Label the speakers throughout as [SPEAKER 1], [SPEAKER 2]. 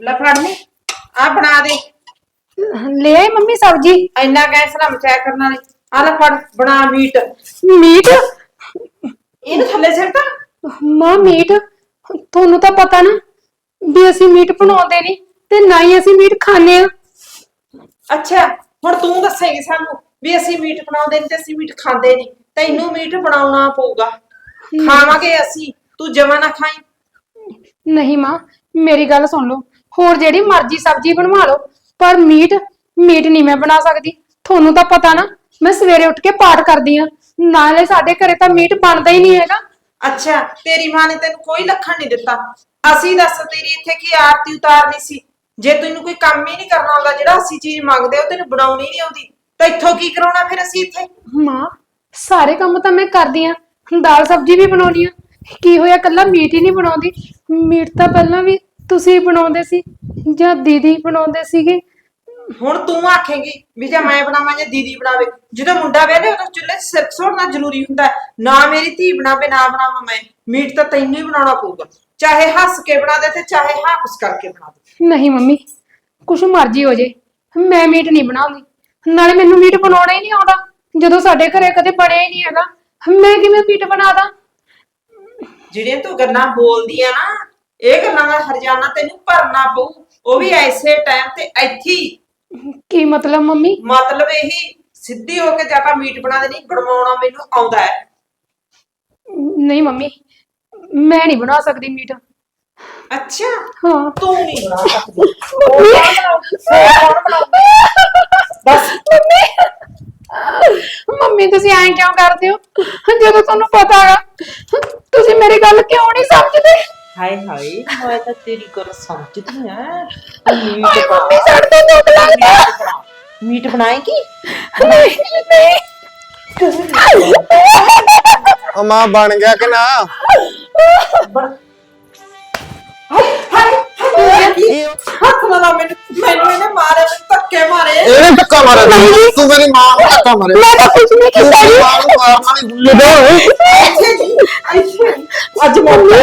[SPEAKER 1] ਲੈ ਫੜ ਨੀ ਆ ਬਣਾ ਦੇ।
[SPEAKER 2] ਲੈ ਆਈ ਮੰਮੀ ਸਬਜੀ।
[SPEAKER 1] ਇੰਨਾ ਗੈਸ ਨਾ ਮਚਾਇਆ ਕਰਨ ਵਾਲੀ। ਆ ਲੈ ਫੜ ਬਣਾ ਮੀਟ।
[SPEAKER 2] ਮੀਟ?
[SPEAKER 1] ਇਹਨੂੰ ਥੱਲੇ ਸਿੱਟ
[SPEAKER 2] ਮਾਂ ਮੀਟ? ਤੁਹਾਨੂੰ ਤਾਂ ਪਤਾ ਨਾ ਵੀ ਅਸੀਂ ਮੀਟ ਬਣਾਉਂਦੇ ਨਹੀਂ ਤੇ ਨਾ ਹੀ ਅਸੀਂ ਮੀਟ ਖਾਂਦੇ ਆ
[SPEAKER 1] ਅੱਛਾ ਹੁਣ ਤੂੰ ਦੱਸੇਂਗੀ ਸਾਨੂੰ ਵੀ ਅਸੀਂ ਮੀਟ ਬਣਾਉਂਦੇ ਨਹੀਂ ਤੇ ਅਸੀਂ ਮੀਟ ਖਾਂਦੇ ਨਹੀਂ। ਤੈਨੂੰ ਮੀਟ ਬਣਾਉਣਾ ਪਊਗਾ। ਖਾਵਾਂਗੇ ਅਸੀਂ। ਤੂੰ ਜਮਾ ਨਾ ਖਾਈ।
[SPEAKER 2] ਨਹੀਂ ਮਾਂ ਮੇਰੀ ਗੱਲ ਸੁਣ ਲਓ। ਹੋਰ ਜਿਹੜੀ ਮਰਜ਼ੀ ਸਬਜ਼ੀ ਬਣਵਾ ਲਓ ਪਰ ਮੀਟ ਮੀਟ ਨਹੀਂ ਮੈਂ ਬਣਾ ਸਕਦੀ। ਤੁਹਾਨੂੰ ਤਾਂ ਪਤਾ ਨਾ ਮੈਂ ਸਵੇਰੇ ਉੱਠ ਕੇ ਪਾਠ ਕਰਦੀ ਆ ਨਾਲੇ ਸਾਡੇ ਘਰੇ ਤਾਂ ਮੀਟ ਬਣਦਾ ਹੀ ਨਹੀਂ ਹੈਗਾ।
[SPEAKER 1] ਅੱਛਾ ਤੇਰੀ ਮਾਂ ਨੇ ਤੈਨੂੰ ਕੋਈ ਲੱਖਣ ਨਹੀਂ ਦਿੱਤਾ। ਅਸੀਂ ਦੱਸ ਤੇਰੀ ਇੱਥੇ ਕੀ ਆਰਤੀ ਉਤਾਰਨੀ ਸੀ? ਜੇ ਤੈਨੂੰ ਕੋਈ ਕੰਮ ਹੀ ਨਹੀਂ ਕਰਨਾ ਆਉਂਦਾ ਜਿਹੜਾ ਅਸੀਂ ਚੀਜ਼ ਮੰਗਦੇ ਉਹ ਤੈਨੂੰ ਬਣਾਉਣੀ ਨਹੀਂ ਆਉਂਦੀ ਤਾਂ ਇੱਥੋਂ ਕੀ ਕਰਾਉਣਾ ਫਿਰ ਅਸੀਂ ਇੱਥੇ?
[SPEAKER 2] ਮਾਂ ਸਾਰੇ ਕੰਮ ਤਾਂ ਮੈਂ ਕਰਦੀ ਆ ਦਾਲ ਸਬਜ਼ੀ ਵੀ ਬਣਾਉਣੀ ਆ। ਕੀ ਹੋਇਆ ਕੱਲਾ ਮੀਟ ਹੀ ਨਹੀਂ ਬਣਾਉਂਦੀ। ਮੀਟ ਤਾਂ ਪਹਿਲਾਂ ਵੀ ਤੁਸੀਂ ਬਣਾਉਂਦੇ ਸੀ? ਜਾਂ ਦੀਦੀ ਬਣਾਉਂਦੇ ਸੀਗੇ?
[SPEAKER 1] ਹੁਣ ਤੂੰ ਆਖੇਂਗੀ ਵੀ ਜੇ ਮੈਂ ਬਣਾਵਾਂ ਜਾਂ ਦੀਦੀ ਬਣਾਵੇ। ਜਦੋਂ ਮੁੰਡਾ ਵਿਆਹਦੇ ਉਦੋਂ ਚੁੱਲ੍ਹੇ 'ਚ ਸਿਰ ਸੋੜਨਾ ਜ਼ਰੂਰੀ ਹੁੰਦਾ ਹੈ। ਨਾ ਮੇਰੀ ਧੀ ਬਣਾਵੇ ਨਾ ਬਣਾਵਾਂ ਮੈਂ। ਮੀਟ ਤਾਂ ਤੈਨੂੰ ਹੀ ਬਣਾਉਣਾ ਪਊਗਾ। ਚਾਹੇ ਹੱਸ ਕੇ ਬਣਾ ਦੇ ਤੇ ਚਾਹੇ ਹਾਕਸ ਕਰਕੇ ਬਣਾ ਦੇ।
[SPEAKER 2] ਨਹੀਂ ਮੰਮੀ ਕੁਛ ਮਰਜ਼ੀ ਹੋ ਜੇ। ਮੈਂ ਮੀਟ ਨਹੀਂ ਬਣਾਉਂਦੀ। ਨਾਲੇ ਮੈਨੂੰ ਮੀਟ ਬਣਾਉਣਾ ਹੀ ਨਹੀਂ ਆਉਂਦਾ। ਜਦੋਂ ਸਾਡੇ ਘਰੇ ਕਦੇ ਬਣਿਆ ਹੀ ਨਹੀਂ ਹੈਗਾ ਮੈਂ ਕਿਵੇਂ ਮੀਟ ਬਣਾਦਾ
[SPEAKER 1] ਜਿਹੜੀਆਂ ਤੂੰ ਗੱਲਾਂ ਬੋਲਦੀ ਆ ਨਾ ਇਹ ਗੱਲਾਂ ਦਾ ਹਰਜਾਨਾ ਤੈਨੂੰ ਭਰਨਾ ਪਊ। ਉਹ ਵੀ ਐਸੇ ਟਾਈਮ ਤੇ ਇੱਥੇ ਹੀ।
[SPEAKER 2] ਕੀ ਮਤਲਬ ਮੰਮੀ?
[SPEAKER 1] ਮਤਲਬ ਇਹੀ ਸਿੱਧੀ ਹੋ ਕੇ ਜਾਂ ਤਾਂ ਮੀਟ ਬਣਾ ਦੇ ਨਹੀਂ ਬਣਵਾਉਣਾ ਮੈਨੂੰ ਆਉਂਦਾ ਹੈ।
[SPEAKER 2] ਨਹੀਂ ਮੰਮੀ ਮੈਂ ਨਹੀਂ ਬਣਾ ਸਕਦੀ ਮੀਟ।
[SPEAKER 1] ਅੱਛਾ
[SPEAKER 2] ਹਾਂ।
[SPEAKER 1] ਤੂੰ ਨਹੀਂ ਬਣਾ ਸਕਦੀ। ਉਹ ਕੌਣ ਬਣਾਊ? ਉਹ ਕੌਣ ਬਣਾਊ? ਬਸ।
[SPEAKER 2] ਮੰਮੀ! ਤੁਸੀਂ ਐਂ ਕਿਉਂ ਕਰਦੇ ਹੋ? ਜਦੋਂ ਤੁਹਾਨੂੰ ਪਤਾ ਹੈਗਾ ਤੁਸੀਂ ਮੇਰੀ ਗੱਲ ਕਿਉਂ ਨਹੀਂ ਸਮਝਦੇ?
[SPEAKER 1] ਹਾਏ ਹਾਏ ਮੈਂ ਤਾਂ ਤੇਰੀ ਗੱਲ ਸਮਝਦੀ ਆ
[SPEAKER 2] ਹਾਏ ਮੰਮੀ ਸਾਡੇ ਤੋਂ ਦੁੱਖ ਲੱਗਦਾ
[SPEAKER 1] ਮੀਟ ਬਣਾਏਗੀ
[SPEAKER 2] ਨਹੀਂ ਨਹੀਂ
[SPEAKER 3] ਉਹ ਮਾਂ ਬਣ ਗਿਆ ਕਿ ਨਾ
[SPEAKER 1] ਹਾਏ ਹਾਏ ਹਾਏ ਹੱਥ ਨਾ ਲਾ ਮੈਨੂੰ ਮੈਨੂੰ ਇਹਨੇ ਮਾਰੇ ਮੈਨੂੰ ਧੱਕੇ ਮਾਰੇ
[SPEAKER 3] ਇਹਨੇ ਧੱਕਾ ਮਾਰਿਆ ਤੈਨੂੰ। ਤੂੰ ਮੇਰੀ ਮਾਂ ਨੂੰ ਧੱਕਾ ਮਾਰਿਆ
[SPEAKER 2] ਮੈਂ ਤਾਂ ਕੁਝ ਨਹੀਂ
[SPEAKER 3] ਤੂੰ
[SPEAKER 2] ਕੀਤਾ
[SPEAKER 3] ਮੇਰੀ
[SPEAKER 2] ਜੀ
[SPEAKER 3] ਮਾਂ ਨੂੰ ਮਾਰਨਾ ਨਹੀਂ ਭੁੱਲੇ
[SPEAKER 1] ਇੱਥੇ ਜੀ, ਇੱਥੇ। ਅੱਜ ਮੰਮੀ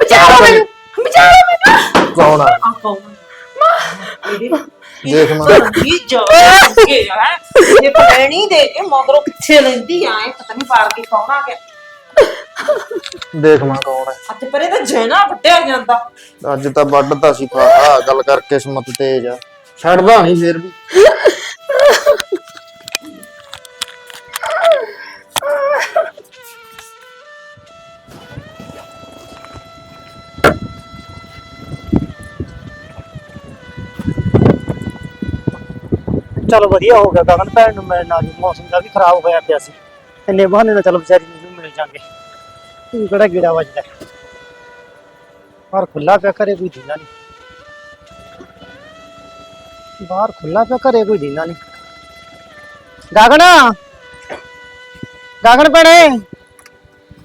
[SPEAKER 2] ਬਚਾਓ ਮੈਨੂੰ ਬਚਾਓ ਮੈਨੂੰ।
[SPEAKER 3] ਕੌਣ ਆ?
[SPEAKER 1] ਆ ਕੌਣ? ਇਹਦੇ
[SPEAKER 3] ਦੇਖ ਮਾਂ।
[SPEAKER 1] ਵੀ ਜਾ ਕੇ ਹੈ। ਇਹ ਪੈਣੀ ਦੇ ਕੇ ਮਗਰੋਂ ਪਿੱਛੇ ਲੈਂਦੀ ਆਏ ਪਤਾ ਨਹੀਂ ਪਾਰ ਕੇ ਕੌਣ ਆ ਗਿਆ।
[SPEAKER 3] ਦੇਖ ਮਾਂ ਕੌਣ ਹੈ
[SPEAKER 1] ਅੱਜ ਪਰੇ ਤਾਂ ਜੈਨਾ ਵੱਟਿਆ ਜਾਂਦਾ।
[SPEAKER 3] ਅੱਜ ਤਾਂ ਵੱਢਦਾ ਸੀ ਫਾਹਾ ਗੱਲ ਕਰਕੇ ਕਿਸਮਤ ਤੇਜ ਆ। ਛੱਡਦਾ ਨਹੀਂ ਫੇਰ ਵੀ।
[SPEAKER 4] ਚਲੋ ਵਧੀਆ ਹੋ ਗਿਆ ਗਗਨ ਭੈਣ ਨੂੰ ਮਿਲਣ ਆ ਗਈ। ਮੌਸਮ ਦਾ ਵੀ ਖਰਾਬ ਹੋਇਆ ਪਿਆ ਸੀ। ਇੰਨੇ ਬਹਾਨੇ ਨਾਲ ਚਲੋ ਵਿਚਾਰੀ ਨੂੰ ਮਿਲ ਜਾਾਂਗੇ। ਤੂੰ ਕਿਹੜਾ ਗੀੜਾ ਵੱਜਦਾ। ਬਾਹਰ ਖੁੱਲਾ ਪਿਆ ਘਰੇ ਕੋਈ ਦੀਨਾ ਨਹੀਂ। ਬਾਹਰ ਖੁੱਲਾ ਪਿਆ ਘਰੇ ਕੋਈ ਦੀਨਾ ਨਹੀਂ। ਗਗਨ! ਗਗਨ ਭੈਣੇ!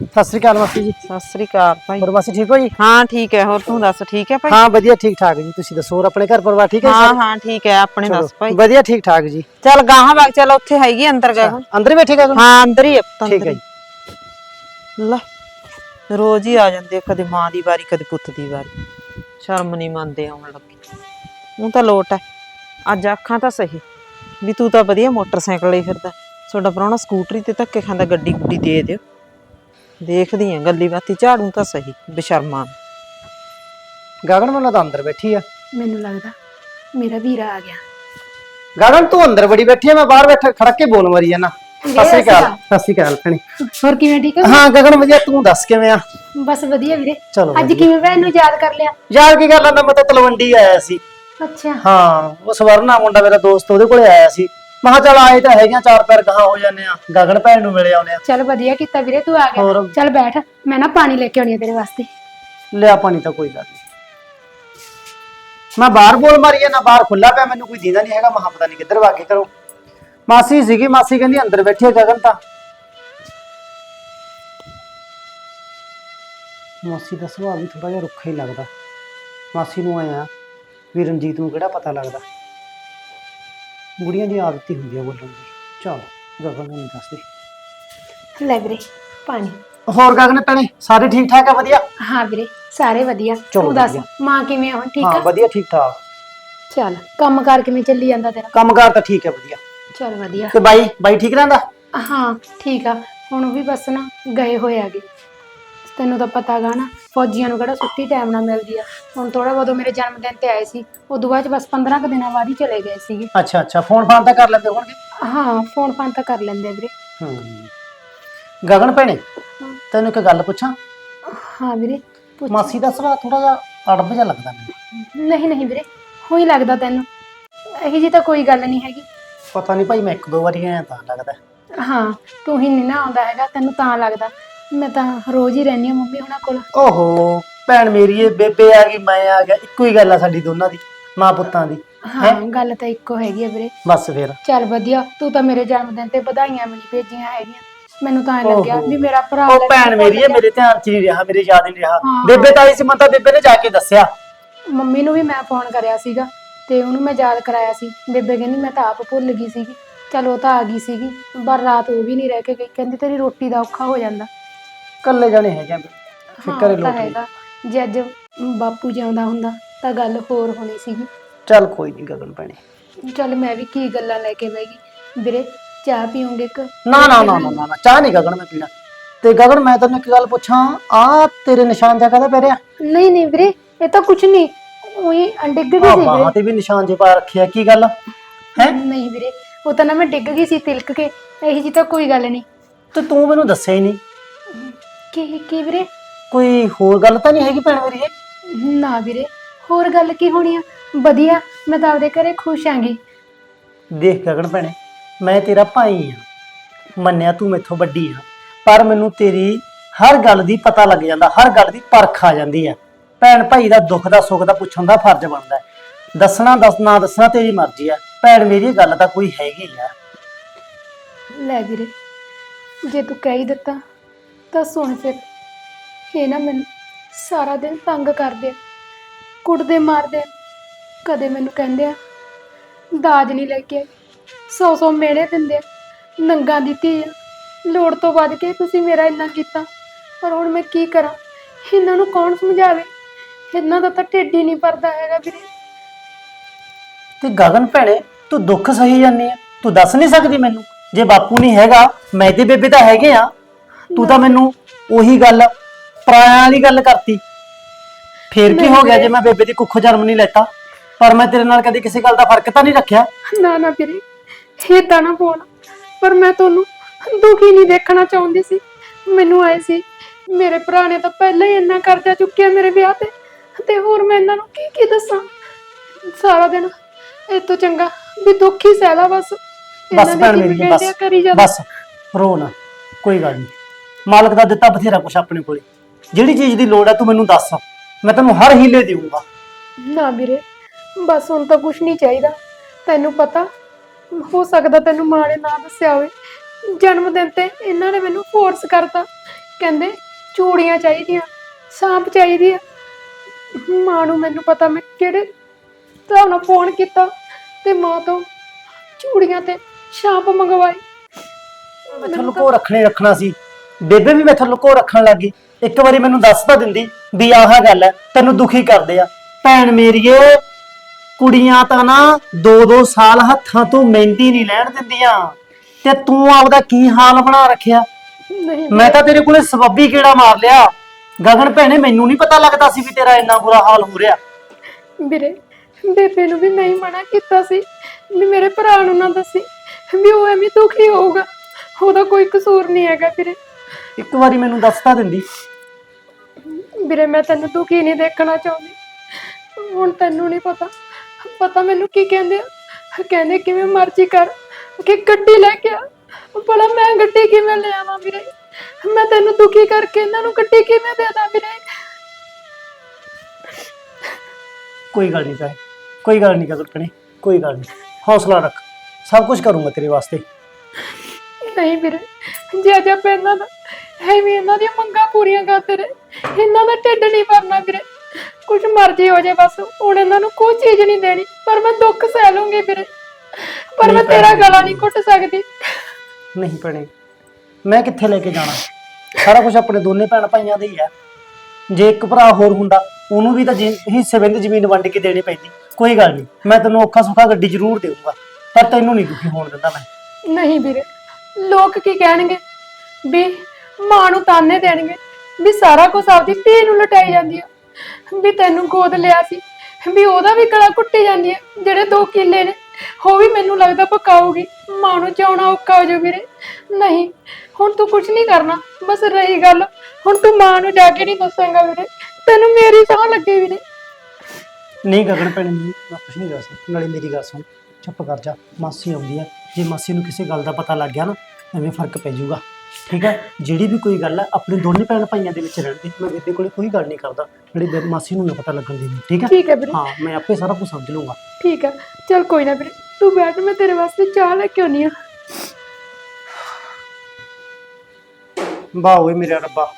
[SPEAKER 4] ਸਤਿ ਸ੍ਰੀ ਅਕਾਲ ਮਾਸੀ ਜੀ।
[SPEAKER 5] ਸਤਿ ਸ੍ਰੀ ਅਕਾਲ ਭਾਈ।
[SPEAKER 4] ਹੋਰ ਮਾਸੀ ਠੀਕ ਹੋ ਜੀ?
[SPEAKER 5] ਹਾਂ ਠੀਕ ਹੈ। ਹੋਰ ਤੂੰ ਦੱਸ ਠੀਕ ਹੈ ਭਾਈ?
[SPEAKER 4] ਹਾਂ ਵਧੀਆ ਠੀਕ ਠਾਕ ਜੀ। ਤੁਸੀਂ ਦੱਸੋ ਹੋਰ ਆਪਣੇ ਘਰ ਪਰਿਵਾਰ ਠੀਕ ਹੈ
[SPEAKER 5] ਹਾਂ? ਹਾਂ ਠੀਕ ਹੈ। ਆਪਣੇ ਦੱਸ ਭਾਈ।
[SPEAKER 4] ਵਧੀਆ ਠੀਕ ਠਾਕ ਜੀ।
[SPEAKER 5] ਚੱਲ ਗਾਹਾਂ ਬਾਗ ਚੱਲ ਉੱਥੇ ਹੈਗੀ ਅੰਦਰ ਗਏ
[SPEAKER 4] ਅੰਦਰ ਬੈਠੇ ਗਗਨ
[SPEAKER 5] ਹਾਂ ਅੰਦਰ ਹੀ
[SPEAKER 4] ਠੀਕ ਹੈ।
[SPEAKER 5] ਲੈ ਰੋਜ਼ ਹੀ ਆ ਜਾਂਦੇ ਕਦੇ ਮਾਂ ਦੀ ਵਾਰੀ ਕਦੇ ਪੁੱਤ ਦੀ ਵਾਰੀ। ਸ਼ਰਮ ਨਹੀਂ ਮੰਨਦੇ ਆਉਣ ਲੱਗੀ। ਉਹ ਤਾਂ ਲੋਟ ਹੈ। ਅੱਜ ਅੱਖਾਂ ਤਾਂ ਸਹੀ ਵੀ ਤੂੰ ਤਾਂ ਵਧੀਆ ਮੋਟਰਸਾਈਕਲ ਲਈ ਫਿਰਦਾ। ਤੁਹਾਡਾ ਪ੍ਰਾਹੁਣਾ ਸਕੂਟਰੀ ਤੇ ਧੱਕੇ ਖਾਂਦਾ ਗੱਡੀ ਗੁੱਡੀ ਦੇ ਦਿਓ। ਦੇਖਦੀ ਆ ਗੱਲੀ ਬਾਤੀ ਝਾੜੂ ਤਾਂ ਸਹੀ ਬਸ਼ਰਮਾਂ
[SPEAKER 4] ਗਗਨ ਮੈਨੂੰ ਤਾਂ ਅੰਦਰ ਬੈਠੀ ਆ।
[SPEAKER 2] ਮੈਨੂੰ ਲੱਗਦਾ ਮੇਰਾ ਵੀਰਾ ਆ ਗਿਆ।
[SPEAKER 4] ਗਗਨ ਤੂੰ ਅੰਦਰ ਬੜੀ ਬੈਠੀ ਆ ਮੈਂ ਬਾਹਰ ਬੈਠਾ ਖੜਕ ਕੇ ਬੋਲ ਮਰੀ ਜਾਣਾ ਸਤਿ ਸ੍ਰੀ ਅਕਾਲ ਸਤਿ ਸ੍ਰੀ ਅਕਾਲ ਭੈਣੇ।
[SPEAKER 2] ਹੋਰ ਕਿਵੇਂ ਠੀਕ ਹੋ?
[SPEAKER 4] ਹਾਂ ਗਗਨ ਵਧੀਆ ਤੂੰ ਦੱਸ ਕਿਵੇਂ ਆ?
[SPEAKER 2] ਬਸ ਵਧੀਆ ਵੀਰੇ।
[SPEAKER 4] ਚਲੋ
[SPEAKER 2] ਅੱਜ। ਕਿਵੇਂ ਭੈਣ ਨੂੰ ਯਾਦ ਕਰ ਲਿਆ?
[SPEAKER 4] ਯਾਰ ਕੀ ਗੱਲ ਆ ਮੈਂ ਤਾਂ ਤਲਵੰਡੀ ਆਇਆ ਸੀ।
[SPEAKER 2] ਅੱਛਾ।
[SPEAKER 4] ਹਾਂ ਉਹ ਸਵਰਨਾ ਮੁੰਡਾ ਮੇਰਾ ਦੋਸਤ ਉਹਦੇ ਕੋਲੇ ਆਇਆ ਸੀ। ਮੈਂ ਕਿਹਾ ਚੱਲ ਆਏ ਤਾਂ ਹੈਗੇ ਚਾਰ ਪੈਰ ਗਾਹਾਂ ਹੋ ਜਾਂਦੇ ਆ। ਗਗਨ ਭੈਣ ਨੂੰ ਮਿਲੇ ਆਉਨੇ ਆ।
[SPEAKER 2] ਚੱਲ ਵਧੀਆ ਕੀਤਾ ਵੀਰੇ ਤੂੰ ਆ ਗਿਆ।
[SPEAKER 4] ਹੋਰ?
[SPEAKER 2] ਚੱਲ ਬੈਠ ਮੈਂ ਨਾ ਪਾਣੀ ਲੈ ਕੇ ਆਉਣੀ ਆ ਤੇਰੇ ਵਾਸਤੇ।
[SPEAKER 4] ਲਿਆ ਪਾਣੀ ਤਾਂ ਕੋਈ ਗੱਲ ਨਹੀਂ। ਮੈਂ ਬਾਹਰ ਬੋਲ ਮਾਰੀ ਆ ਨਾ ਬਾਹਰ ਖੁੱਲਾ ਪਿਆ ਮੈਨੂੰ ਕੋਈ ਦੀਦਾ ਨਹੀਂ ਹੈਗਾ ਮਹਾ ਪਤਾ ਨਹੀਂ ਕਿੱਧਰ ਵਾਗੇ ਕਰੋ ਮਾਸੀ ਸੀਗੀ ਮਾਸੀ ਕਹਿੰਦੀ ਅੰਦਰ ਬੈਠੀ ਹੈ ਗਗਨ ਤਾਂ। ਮਾਸੀ ਦਾ ਸੁਭਾਅ ਵੀ ਥੋੜਾ ਜਿਹਾ ਰੁੱਖਾ ਹੀ ਲੱਗਦਾ। ਮਾਸੀ ਨੂੰ ਆਇਆ ਵੀ ਰਣਜੀਤ ਨੂੰ ਕਿਹੜਾ ਪਤਾ ਲੱਗਦਾ। ਬੁੜੀਆਂ ਦੀ ਆਦਤ ਹੀ ਹੁੰਦੀ ਆ ਬੋਲਣ ਦੀ। ਚਲ ਗਗਨ ਨੂੰ ਨਹੀਂ ਦੱਸਦੇ
[SPEAKER 2] ਲੈ ਵੀਰੇ ਪਾਣੀ।
[SPEAKER 4] ਹੋਰ ਗਗਨ ਭੈਣੇ ਸਾਰੇ ਠੀਕ ਠਾਕ ਆ? ਵਧੀਆ?
[SPEAKER 2] ਹਾਂ ਵੀਰੇ ਸਾਰੇ ਵਧੀਆ।
[SPEAKER 4] ਚਲੋ
[SPEAKER 2] ਤੂੰ ਦੱਸ
[SPEAKER 4] ਵਧੀਆ।
[SPEAKER 2] ਮਾਂ ਕਿਵੇਂ ਆ ਹੁਣ ਠੀਕ
[SPEAKER 4] ਹਾਂ
[SPEAKER 2] ਆ
[SPEAKER 4] ਵਧੀਆ ਠੀਕ ਠਾਕ।
[SPEAKER 2] ਚੱਲ ਕੰਮ ਕਾਰ ਕਿਵੇਂ ਚੱਲੀ ਜਾਂਦਾ ਤੇਰਾ?
[SPEAKER 4] ਕੰਮਕਾਰ ਤਾਂ ਠੀਕ ਹੈ ਵਧੀਆ।
[SPEAKER 2] ਚੱਲ ਵਧੀਆ।
[SPEAKER 4] ਤੇ ਬਾਈ ਬਾਈ ਠੀਕ ਰਹਿੰਦਾ?
[SPEAKER 2] ਹਾਂ ਠੀਕ ਆ। ਹੁਣ ਉਹ ਵੀ ਬਸ ਨਾ ਗਏ ਹੋਏ ਆਗੇ ਤੈਨੂੰ ਤਾਂ ਪਤਾ ਗਾ ਨਾ ਫੌਜੀਆਂ ਨੂੰ ਕਿਹੜਾ ਛੁੱਟੀ ਟਾਈਮ ਨਾਲ ਮਿਲਦੀ ਆ। ਹੁਣ ਥੋੜਾ ਬਹੁਤ ਮੇਰੇ ਜਨਮ ਦਿਨ ਤੇ ਆਏ ਸੀ ਉਦੋਂ ਬਾਅਦ ਚ ਬਸ 15 ਕੁ ਦਿਨਾਂ ਬਾਅਦ ਹੀ ਚਲੇ ਗਏ ਸੀਗੇ।
[SPEAKER 4] ਅੱਛਾ ਅੱਛਾ ਫੋਨ ਫਾਨ ਤਾਂ ਕਰ ਲੈਂਦੇ ਹੋਣਗੇ?
[SPEAKER 2] ਹਾਂ ਫੋਨ ਫਾਨ ਤਾਂ ਕਰ ਲੈਂਦੇ ਆ ਵੀਰੇ।
[SPEAKER 4] ਹੂੰ। ਗਗਨ ਭੈਣੇ ਤੈਨੂੰ ਇੱਕ ਗੱਲ ਪੁੱਛਾਂ?
[SPEAKER 2] ਹਾਂ ਵੀਰੇ ਪੁੱਛ।
[SPEAKER 4] ਮਾਸੀ ਦਾ ਸੁਭਾਅ ਥੋੜਾ ਜਿਹਾ ਅੜਬ ਜਿਹਾ ਲੱਗਦਾ ਮੈਨੂੰ।
[SPEAKER 2] ਨਹੀਂ ਨਹੀਂ ਵੀਰੇ ਹੋਈ ਲੱਗਦਾ ਤੈਨੂੰ। ਇਹੀ ਜੀ ਤਾਂ ਕੋਈ ਗੱਲ ਨਹੀਂ ਹੈਗੀ।
[SPEAKER 4] ਪਤਾ ਨਹੀਂ ਭਾਈ ਮੈਂ ਇੱਕ ਦੋ ਵਾਰੀ ਆਇਆ ਤਾਂ ਲੱਗਦਾ।
[SPEAKER 2] ਹਾਂ ਤੂੰ ਹੀ ਨਹੀਂ ਨਾ ਆਉਂਦਾ ਹੈਗਾ ਤੈਨੂੰ ਤਾਂ ਲੱਗਦਾ। ਮੈਂ ਤਾਂ ਰੋਜ਼ ਹੀ ਰਹਿੰਦੀ ਆ ਮੰਮੀ ਹੁਣਾਂ ਕੋਲ।
[SPEAKER 4] ਓਹੋ ਭੈਣ ਮੇਰੀ ਇਹ ਬੇਬੇ ਆ ਗਈ ਮੈਂ ਆ ਗਿਆ ਇੱਕੋ ਹੀ ਗੱਲ ਆ ਸਾਡੀ ਦੋਨਾਂ ਦੀ ਮਾਂ ਪੁੱਤਾਂ ਦੀ।
[SPEAKER 2] ਹਾਂ ਗੱਲ ਤਾਂ ਇੱਕੋ ਹੈਗੀ ਆ ਵੀਰੇ।
[SPEAKER 4] ਬਸ ਫਿਰ।
[SPEAKER 2] ਚੱਲ ਵਧੀਆ ਤੂੰ ਤਾਂ ਮੇਰੇ ਜਨਮ ਦਿਨ ਤੇ ਵਧਾਈਆਂ ਨਹੀਂ ਭੇਜੀਆਂ ਹੈਗੀਆਂ। ਮੈਨੂੰ ਤਾਂ ਐ ਲੱਗਿਆ। ਵੀ ਮੇਰਾ ਭਰਾ
[SPEAKER 4] ਉਹ ਭੈਣ ਮੇਰੀ ਹੈ ਮੇਰੇ ਧਿਆਨ 'ਚ ਨਹੀਂ ਰਿਹਾ ਮੇਰੇ ਯਾਦ ਨਹੀਂ ਰਿਹਾ।
[SPEAKER 2] ਹਾਂ।
[SPEAKER 4] ਬੇਬੇ ਤਾਂ ਆਈ ਸੀ ਮੈਂ ਤਾਂ ਬੇਬੇ ਨੇ ਜਾ ਕੇ ਦੱਸਿਆ।
[SPEAKER 2] ਮੰਮੀ ਨੂੰ ਵੀ ਮੈਂ ਫੋਨ ਕਰਿਆ ਸੀਗਾ ਤੇ ਉਹਨੂੰ ਮੈਂ ਯਾਦ ਕਰਾਇਆ ਸੀ। ਬੇਬੇ ਕਹਿੰਦੀ ਮੈਂ ਤਾਂ ਆਪ ਭੁੱਲ ਗਈ ਸੀਗੀ। ਚਲ ਉਹ ਤਾਂ ਆ ਗਈ ਸੀਗੀ ਪਰ ਰਾਤ ਉਹ ਵੀ ਨਹੀਂ ਰਹਿ ਕੇ ਗਈ ਕਹਿੰਦੀ ਤੇਰੀ ਰੋਟੀ ਦਾ ਔਖਾ ਹੋ ਜਾਂਦਾ।
[SPEAKER 4] ਕੱਲੇ ਜਾਣੇ ਹੈਗੇ ਆ।
[SPEAKER 2] ਹਾਂ
[SPEAKER 4] ਫਿਕਰ
[SPEAKER 2] ਉਹ ਤਾਂ
[SPEAKER 4] ਲੋਟ
[SPEAKER 2] ਹੈਗਾ। ਜੇ ਅੱਜ ਬਾਪੂ ਜਿਉਂਦਾ ਹੁੰਦਾ ਤਾਂ ਗੱਲ ਹੋਰ ਹੋਣੀ ਸੀਗੀ।
[SPEAKER 4] ਚੱਲ ਕੋਈ ਨਹੀਂ ਗਗਨ ਭੈਣੇ।
[SPEAKER 2] ਚੱਲ ਮੈਂ ਵੀ ਕੀ ਗੱਲਾਂ ਲੈ ਕੇ ਬਹਿ ਗਈ। ਵੀਰੇ ਚਾਹ ਪੀਉਂਗੇ ਇੱਕ?
[SPEAKER 4] ਨਾ ਨਾ ਨਾ ਨਾ ਨਾ ਨਾ, ਚਾਹ ਨਹੀਂ ਗਗਨ ਮੈਂ ਪੀਣਾ। ਤੇ ਗਗਨ ਮੈਂ ਤੈਨੂੰ ਇੱਕ ਗੱਲ ਪੁੱਛਾਂ ਆ ਤੇਰੇ ਨਿਸ਼ਾਨ ਜਿਹਾ ਕਾਹਦਾ ਪੈ ਰਿਹਾ?
[SPEAKER 2] ਨਹੀਂ ਨਹੀਂ ਵੀਰੇ ਇਹ ਤਾਂ ਕੁਝ ਨਹੀਂ ਉਹੀ ਡਿੱਗ ਗਈ
[SPEAKER 4] ਆ
[SPEAKER 2] ਸੀ
[SPEAKER 4] ਬਾਹਾਂ
[SPEAKER 2] ਵੀਰੇ।
[SPEAKER 4] ਤੇ ਵੀ ਨਿਸ਼ਾਨ ਜੇ ਪਾ ਰੱਖਿਆ ਕੀ ਗੱਲ ਹੈ?
[SPEAKER 2] ਨਹੀਂ ਵੀਰੇ ਉਹ ਤਾਂ ਨਾ ਮੈਂ ਡਿੱਗ ਗਈ ਸੀ ਤਿਲਕ ਕੇ ਇਹੀ ਜੀ ਤਾਂ ਕੋਈ ਗੱਲ ਨਹੀਂ
[SPEAKER 4] ਤੇ ਤੂੰ ਮੈਨੂੰ ਦੱਸਿਆ ਹੀ ਨਹੀਂ।
[SPEAKER 2] ਕੀ ਕੀ ਵੀਰੇ?
[SPEAKER 4] ਕੋਈ ਹੋਰ ਗੱਲ ਤਾਂ ਨਹੀਂ ਹੈਗੀ ਭੈਣ ਮੇਰੀ ਇਹ?
[SPEAKER 2] ਨਾ ਵੀਰੇ ਹੋਰ ਗੱਲ ਕੀ ਹੋਣੀ ਆ? ਵਧੀਆ ਮੈਂ ਤਾਂ ਆਪਦੇ ਘਰੇ ਖੁਸ਼ ਆਂਗੀ।
[SPEAKER 4] ਦੇਖ ਗਗਨ ਭੈਣੇ ਮੈਂ ਤੇਰਾ ਭਾਈ ਆ। ਮੰਨਿਆ ਤੂੰ ਮੈਥੋਂ ਵੱਡੀ ਆ। ਪਰ ਮੈਨੂੰ ਤੇਰੀ ਹਰ ਗੱਲ ਦੀ ਪਤਾ ਲੱਗ ਜਾਂਦਾ ਹਰ ਗੱਲ ਦੀ ਪਰਖ ਆ ਜਾਂਦੀ ਆ। ਭੈਣ ਭਾਈ ਦਾ ਦੁੱਖ ਦਾ ਸੁੱਖ ਦਾ ਪੁੱਛਣ ਦਾ ਫਰਜ਼ ਬਣਦਾ ਹੈ। ਦੱਸਣਾ ਦੱਸ ਨਾ ਦੱਸਣਾ ਤੇਰੀ ਮਰਜ਼ੀ ਆ। ਭੈਣ ਮੇਰੀ ਗੱਲ ਤਾਂ ਕੋਈ ਹੈਗੀ ਆ।
[SPEAKER 2] ਲੈ ਵੀਰੇ ਜੇ ਤੂੰ ਕਹਿ ਹੀ ਦਿੱਤਾ ਤਾਂ ਸੁਣ ਫਿਰ। ਇਹ ਨਾ ਮੈਨੂੰ ਸਾਰਾ ਦਿਨ ਤੰਗ ਕਰਦੇ ਆ। ਕੁੱਟਦੇ ਮਾਰਦੇ ਆ। ਕਦੇ ਮੈਨੂੰ ਕਹਿੰਦੇ ਆ, ਦਾਜ ਨਹੀਂ ਲੈ ਕੇ ਆਈ ਸੌ ਸੌ ਮੇੜੇ ਦਿੰਦੇ ਆ। ਨੰਗਾ ਦਿੱਤੀ ਲੋੜ ਤੋਂ ਵੱਧ ਕੇ ਤੁਸੀਂ ਮੇਰਾ ਇੰਨਾ ਕੀਤਾ। ਪਰ ਹੁਣ ਮੈਂ ਕੀ ਕਰਾਂ? ਇਹਨਾਂ ਨੂੰ ਕੌਣ ਸਮਝਾਵੇ? ਇਹਨਾਂ ਦਾ ਤਾਂ ਢਿੱਡ ਹੀ ਨਹੀਂ ਭਰਦਾ ਹੈਗਾ ਵੀਰੇ।
[SPEAKER 4] ਤੇ ਗਗਨ ਭੈਣੇ, ਤੂੰ ਦੁੱਖ ਸਹੀ ਜਾਂਦੀ ਆ। ਤੂੰ ਦੱਸ ਨਹੀਂ ਸਕਦੀ ਮੈਨੂੰ। ਜੇ ਬਾਪੂ ਨਹੀਂ ਹੈਗਾ, ਮੈਂ ਤੇ ਬੇਬੇ ਤਾਂ ਹੈਗੇ ਆ। ਤੂੰ ਤਾਂ ਮੈਨੂੰ ਉਹੀ ਗੱਲ ਪਰਾਇਆਂ ਵਾਲੀ ਗੱਲ ਕਰਤੀ। ਫੇਰ ਕੀ ਹੋ ਗਿਆ। ਜੇ ਮੈਂ ਬੇਬੇ ਦੀ ਕੁੱਖ ਜਨਮ ਨਹੀਂ ਲੈਤਾ? ਪਰ ਮੈਂ ਤੇਰੇ ਨਾਲ ਕਦੇ ਕਿਸੇ ਗੱਲ ਦਾ ਫ਼ਰਕ ਤਾਂ ਨਹੀਂ ਰੱਖਿਆ?
[SPEAKER 2] ਨਾ ਨਾ ਵੀਰੇ ਇਹ ਤਾਂ ਨਾ ਬੋਲ। ਪਰ ਮੈਂ ਤੁਹਾਨੂੰ ਦੁਖੀ ਨਹੀਂ ਦੇਖਣਾ ਚਾਹੁੰਦੀ ਸੀ। ਮੈਨੂੰ ਆਏ ਸੀ ਮੇਰੇ ਭਰਾ ਨੇ ਤਾਂ ਪਹਿਲਾਂ ਹੀ ਇੰਨਾ ਕਰਜ਼ਾ ਚੁੱਕਿਆ ਮੇਰੇ ਵਿਆਹ ਤੇ। ਤੇ ਹੋਰ ਮੈਂ ਇਹਨਾਂ ਨੂੰ ਕੀ ਕੀ ਦੱਸਾਂ? ਸਾਰਾ ਦਿਨ ਇਹ ਤੋਂ ਚੰਗਾ ਵੀ ਦੁੱਖ ਹੀ ਸਹਿਲਾ ਬਸ।
[SPEAKER 4] ਬਸ ਭੈਣ ਮੇਰੀ
[SPEAKER 2] ਆ, ਕਰੀ
[SPEAKER 4] ਬਸ
[SPEAKER 2] ਜਾ
[SPEAKER 4] ਬਸ ਰੋ ਨਾ ਕੋਈ ਗੱਲ ਨਹੀਂ ਮਾਲਕ ਦਾ ਦਿੱਤਾ ਬਥੇਰਾ ਕੁਛ ਆਪਣੇ ਕੋਲੇ। ਜਿਹੜੀ ਚੀਜ਼ ਦੀ ਲੋੜ ਹੈ ਤੂੰ ਮੈਨੂੰ ਦੱਸ। ਮੈਂ ਤੈਨੂੰ ਹਰ ਹੀਲੇ ਦੇਵਾਂਗਾ
[SPEAKER 2] ਨਾ ਵੀਰੇ ਬਸ ਹੁਣ ਤਾਂ ਕੁਝ ਨਹੀਂ ਚਾਹੀਦਾ। ਤੈਨੂੰ ਪਤਾ ਹੋ ਸਕਦਾ ਤੈਨੂੰ ਮਾਂ ਨੇ ਨਾ ਦੱਸਿਆ ਹੋਵੇ। ਜਨਮ ਦਿਨ ਤੇ ਇਹਨਾਂ ਨੇ ਮੈਨੂੰ ਫੋਰਸ ਕਰਤਾ। ਕਹਿੰਦੇ ਚੂੜੀਆਂ ਚਾਹੀਦੀਆਂ ਸਾਂਪ ਚਾਹੀਦੀ ਆ। ਮਾਂ ਨੂੰ ਮੈਨੂੰ ਪਤਾ ਮੈਂ ਕਿਹੜੇ ਹਿਸਾਬ ਨਾਲ ਫੋਨ ਕੀਤਾ ਤੇ ਮਾਂ ਤੋਂ ਚੂੜੀਆਂ ਤੇ ਛਾਪ ਮੰਗਵਾਈ
[SPEAKER 4] ਮੈਥੋਂ ਲੁਕੋ ਰੱਖਣੇ ਰੱਖਣਾ ਸੀ। ਬੇਬੇ ਵੀ ਮੈਥੋਂ ਲੁਕੋ ਰੱਖਣ ਲੱਗੀ ਇੱਕ ਵਾਰੀ ਮੈਨੂੰ ਦੱਸ ਤਾਂ ਦਿੰਦੀ ਵੀ ਆਹ ਗੱਲ ਹੈ ਤੈਨੂੰ ਦੁਖੀ ਕਰਦੇ ਆ। ਭੈਣ ਮੇਰੀਏ ਕੁੜੀਆਂ ਤਾਂ ਨਾ ਦੋ ਦੋ ਸਾਲ ਹੱਥਾਂ ਤੋਂ ਮਹਿੰਦੀ ਨਹੀਂ ਲੈਣ ਦਿੰਦੀਆਂ। ਤੇ ਤੂੰ ਆਪਦਾ ਕੀ ਹਾਲ ਬਣਾ ਰੱਖਿਆ?
[SPEAKER 2] ਨਹੀਂ
[SPEAKER 4] ਮੈਂ ਤਾਂ ਤੇਰੇ ਕੋਲੇ ਸਬੱਬੀ ਕਿਹੜਾ ਮਾਰ ਲਿਆ। ਗਗਨ ਭੈਣੇ ਮੈਨੂੰ ਨਹੀਂ ਪਤਾ ਲੱਗਦਾ ਸੀ ਵੀ ਤੇਰਾ ਇੰਨਾ ਬੁਰਾ ਹਾਲ ਹੋ ਰਿਹਾ।
[SPEAKER 2] ਵੀਰੇ ਬੇਬੇ ਨੂੰ ਵੀ ਮੈਂ ਹੀ ਮਨਾ ਕੀਤਾ ਸੀ। ਵੀ ਮੇਰੇ ਭਰਾ ਨੂੰ ਨਾ ਦੱਸੀ ਵੀ ਉਹ ਐਵੇਂ ਦੁਖੀ ਹੋਊਗਾ। ਉਹਦਾ ਕੋਈ ਕਸੂਰ ਨਹੀਂ ਹੈਗਾ ਵੀਰੇ।
[SPEAKER 4] ਇੱਕ ਵਾਰੀ ਮੈਨੂੰ ਦੱਸ ਤਾਂ ਦਿੰਦੀ।
[SPEAKER 2] ਵੀਰੇ ਮੈਂ ਤੈਨੂੰ ਦੁਖੀ ਨਹੀਂ ਦੇਖਣਾ ਚਾਹੁੰਦੀ। ਹੁਣ ਤੈਨੂੰ ਨਹੀਂ ਪਤਾ। ਪਤਾ ਮੈਨੂੰ ਕੀ ਕਹਿੰਦੇ ਆ। ਕਹਿੰਦੇ ਕਿਵੇਂ ਮਰਜ਼ੀ ਕਰ। ਕਿ ਗੱਡੀ ਲੈ ਕੇ ਆ। ਭਲਾ ਮੈਂ ਗੱਡੀ ਕਿਵੇਂ ਲੈ ਆਵਾਂ ਵੀਰੇ? ਮੈਂ ਤੈਨੂੰ ਦੁਖੀ ਕਰਕੇ ਇਹਨਾਂ ਨੂੰ ਗੱਡੀ ਕਿਵੇਂ ਦੇ ਦਾਂ ਵੀਰੇ?
[SPEAKER 4] ਕੋਈ ਗੱਲ ਨਹੀਂ ਭੈਣੇ ਕੋਈ ਗੱਲ ਨਹੀਂ ਕਦਰ ਭੈਣੇ ਕੋਈ ਗੱਲ ਨਹੀਂ। ਹੌਸਲਾ ਰੱਖ। ਸਭ ਕੁਝ ਕਰੂੰਗਾ ਤੇਰੇ ਵਾਸਤੇ।
[SPEAKER 2] ਨਹੀਂ ਵੀਰੇ। ਜੇ ਅਜਾ ਪੈਣਾ ਦਾ ਐਵੇਂ ਇਹਨਾਂ ਦੀਆਂ ਮੰਗਾਂ ਪੂਰੀਆਂ ਕਰਦੇ ਰਹੇ ਇਹਨਾਂ ਦਾ ਢਿੱਡ ਨਹੀਂ ਭਰਨਾ ਵੀਰੇ। ਕੁਝ ਮਰਜ਼ੀ ਹੋ ਜਾਏ ਬਸ ਹੁਣ ਇਹਨਾਂ ਨੂੰ ਕੋਈ ਚੀਜ਼ ਨਹੀਂ ਦੇਣੀ। ਪਰ ਮੈਂ ਦੁੱਖ ਸਹਿ ਲੂੰਗੀ ਵੀਰੇ। ਪਰ ਮੈਂ ਤੇਰਾ। ਗਲਾ ਨਹੀਂ ਘੁੱਟ ਸਕਦੀ।
[SPEAKER 4] ਨਹੀਂ ਭੈਣੇ ਮੈਂ ਕਿੱਥੇ ਲੈ ਕੇ ਜਾਣਾ? ਸਾਰਾ ਕੁਝ ਆਪਣੇ ਦੋਨੇ ਭੈਣ ਭਾਈਆਂ ਦਾ ਹੀ ਹੈ ਜੇ ਇੱਕ ਭਰਾ ਹੋਰ ਹੁੰਦਾ ਉਹਨੂੰ ਵੀ ਤਾਂ ਜੀ- ਹਿੱਸੇ ਬੰਦ ਜ਼ਮੀਨ ਵੰਡ ਕੇ ਦੇਣੀ ਪੈਂਦੀ। ਕੋਈ ਗੱਲ ਨਹੀਂ ਮੈਂ ਤੈਨੂੰ ਔਖਾ ਸੁੱਖਾ ਗੱਡੀ ਜ਼ਰੂਰ ਦੇਊਂਗਾ ਪਰ ਤੈਨੂੰ ਨਹੀਂ ਦੁਖੀ ਹੋਣ ਦਿੰਦਾ ਮੈਂ।
[SPEAKER 2] ਨਹੀਂ ਵੀਰੇ ਲੋਕ ਕੀ ਕਹਿਣਗੇ? ਵੀ ਮਾਂ ਨੂੰ ਤਾਨੇ ਦੇਣਗੇ, ਵੀ ਸਾਰਾ ਕੁਝ ਆਪਦੀ ਧੀ ਨੂੰ ਲਟਾਈ ਜਾਂਦੀ ਆ। ਵੀ ਤੈਨੂੰ ਗੋਦ ਲਿਆ ਸੀ, ਵੀ ਉਹਦਾ ਵੀ ਗਲਾ ਕੁੱਟੀ ਜਾਂਦੀ ਹੈ ਜਿਹੜੇ ਦੋ ਕਿੱਲੇ ਨੇ। ਉਹ ਵੀ ਮੈਨੂੰ ਲੱਗਦਾ ਪਕਾਉਗੀ ਮਾਂ ਨੂੰ ਚਾਉਣਾ ਔਖਾ ਹੋ ਜਾ ਵੀਰੇ। ਨਹੀਂ, ਹੁਣ ਤੂੰ ਕੁਝ ਨਹੀਂ ਕਰਨਾ, ਬਸ ਰਹੀ ਗੱਲ। ਹੁਣ ਤੂੰ ਮਾਂ ਨੂੰ ਜਾ ਕੇ ਨਹੀਂ ਦੱਸਾਂਗਾ ਵੀਰੇ। ਤੈਨੂੰ ਮੇਰੀ ਸਾਹ ਲੱਗੇ ਵੀਰੇ।
[SPEAKER 4] ਨਹੀਂ ਗਗਨ ਭੈਣੇ ਨਹੀਂ ਮੈਂ ਕੁਝ ਨਹੀਂ ਦੱਸ ਸਕਦਾ। ਨਾਲੇ ਮੇਰੀ ਗੱਲ ਸੁਣ, ਚੁੱਪ ਕਰ ਜਾ, ਮਾਸੀ ਆਉਂਦੀ ਹੈ ਜੇ ਮਾਸੀ ਨੂੰ ਕਿਸੇ ਗੱਲ ਦਾ ਪਤਾ ਲੱਗ ਗਿਆ ਨਾ ਐਵੇਂ ਫ਼ਰਕ ਪੈ ਜਾਊਗਾ। ਠੀਕ ਹੈ? ਜਿਹੜੀ ਵੀ ਕੋਈ ਗੱਲ ਹੈ ਆਪਣੇ ਦੋਨੇ ਭੈਣ ਭਾਈਆਂ ਦੇ ਵਿੱਚ ਰਹਿਣ ਦੇ ਮੈਂ ਬੇਬੇ ਕੋਲੇ ਕੋਈ ਗੱਲ ਨਹੀਂ ਕਰਦਾ ਜਿਹੜੀ ਬੇ- ਮਾਸੀ ਨੂੰ ਨਾ ਪਤਾ ਲੱਗਣ ਦੇਣੀ। ਠੀਕ ਹੈ?
[SPEAKER 2] ਠੀਕ ਹੈ ਵੀਰੇ।
[SPEAKER 4] ਹਾਂ ਮੈਂ ਆਪੇ ਸਾਰਾ ਕੁਝ ਸਮਝ ਲੂੰਗਾ
[SPEAKER 2] ਠੀਕ ਹੈ। ਚਲ ਕੋਈ ਨਾ ਵੀਰੇ ਤੂੰ ਬੈਠ ਮੈਂ ਤੇਰੇ ਵਾਸਤੇ ਚਾਹ ਲੈ ਕੇ ਆਉਣੀ ਆ
[SPEAKER 4] ਵਾਹ ਓਏ ਮੇਰਾ ਰੱਬਾ।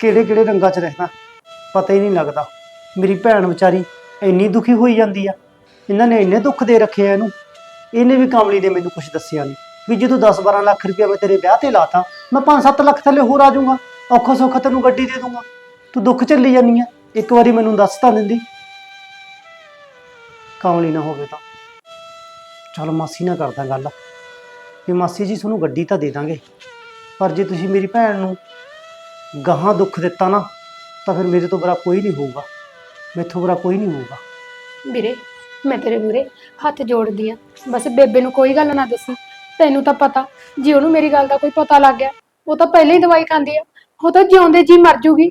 [SPEAKER 4] ਕਿਹੜੇ ਕਿਹੜੇ ਰੰਗਾਂ 'ਚ ਰਹਿਣਾ ਪਤਾ ਹੀ ਨਹੀਂ ਲੱਗਦਾ। ਮੇਰੀ ਭੈਣ ਵਿਚਾਰੀ ਇੰਨੀ ਦੁਖੀ ਹੋਈ ਜਾਂਦੀ ਆ। ਇਹਨਾਂ ਨੇ ਇੰਨੇ ਦੁੱਖ ਦੇ ਰੱਖੇ ਆ ਇਹਨੂੰ। ਇਹਨੇ ਵੀ ਕਾਮਲੀ ਨੇ ਮੈਨੂੰ ਕੁਝ ਦੱਸਿਆ ਨਹੀਂ ਵੀ ਜਦੋਂ 10-12 ਲੱਖ ਰੁਪਇਆ ਮੈਂ ਤੇਰੇ ਵਿਆਹ ਤੇ ਲਾਤਾ, ਮੈਂ 5-7 ਲੱਖ ਥੱਲੇ ਹੋਰ ਆ ਜਾਊਂਗਾ। ਔਖਾ ਸੌਖਾ ਤੈਨੂੰ ਗੱਡੀ ਦੇ ਦੂੰਗਾ। ਤੂੰ ਦੁੱਖ ਚੱਲੀ ਜਾਨੀ ਆ। ਇੱਕ ਵਾਰੀ ਮੈਨੂੰ ਦੱਸ ਤਾਂ ਦਿੰਦੀ। ਕਾਮਲੀ ਨਾ ਹੋਵੇ ਤਾਂ। ਚਲ ਮਾਸੀ ਨਾਲ ਕਰਦਾ ਗੱਲ। ਵੀ ਮਾਸੀ ਜੀ ਤੁਹਾਨੂੰ ਗੱਡੀ ਤਾਂ ਦੇ ਦਾਂਗੇ। ਪਰ ਜੇ ਤੁਸੀਂ ਮੇਰੀ ਭੈਣ ਨੂੰ ਗਾਹਾਂ ਦੁੱਖ ਦਿੱਤਾ ਨਾ, ਤਾਂ ਫਿਰ ਮੇਰੇ ਤੋਂ ਬੁਰਾ ਕੋਈ ਨਹੀਂ ਹੋਊਗਾ। ਮੈਥੋਂ ਬੁਰਾ ਕੋਈ ਨਹੀਂ ਹੋਊਗਾ।
[SPEAKER 2] ਵੀਰੇ ਮੈਂ ਤੇਰੇ ਮੂਰੇ ਹੱਥ ਜੋੜਦੀ ਆ। ਬਸ ਬੇਬੇ ਨੂੰ ਕੋਈ ਗੱਲ ਨਾ ਦੱਸੀ। ਤੈਨੂੰ ਤਾਂ ਪਤਾ ਜੇ ਉਹਨੂੰ ਮੇਰੀ ਗੱਲ ਦਾ ਕੋਈ ਪਤਾ ਲੱਗ ਗਿਆ ਉਹ ਤਾਂ ਪਹਿਲਾਂ ਹੀ ਦਵਾਈ ਖਾਂਦੀ ਆ। ਉਹ ਤਾਂ ਜਿਉਂਦੇ ਜੀ ਮਰ ਜੂਗੀ।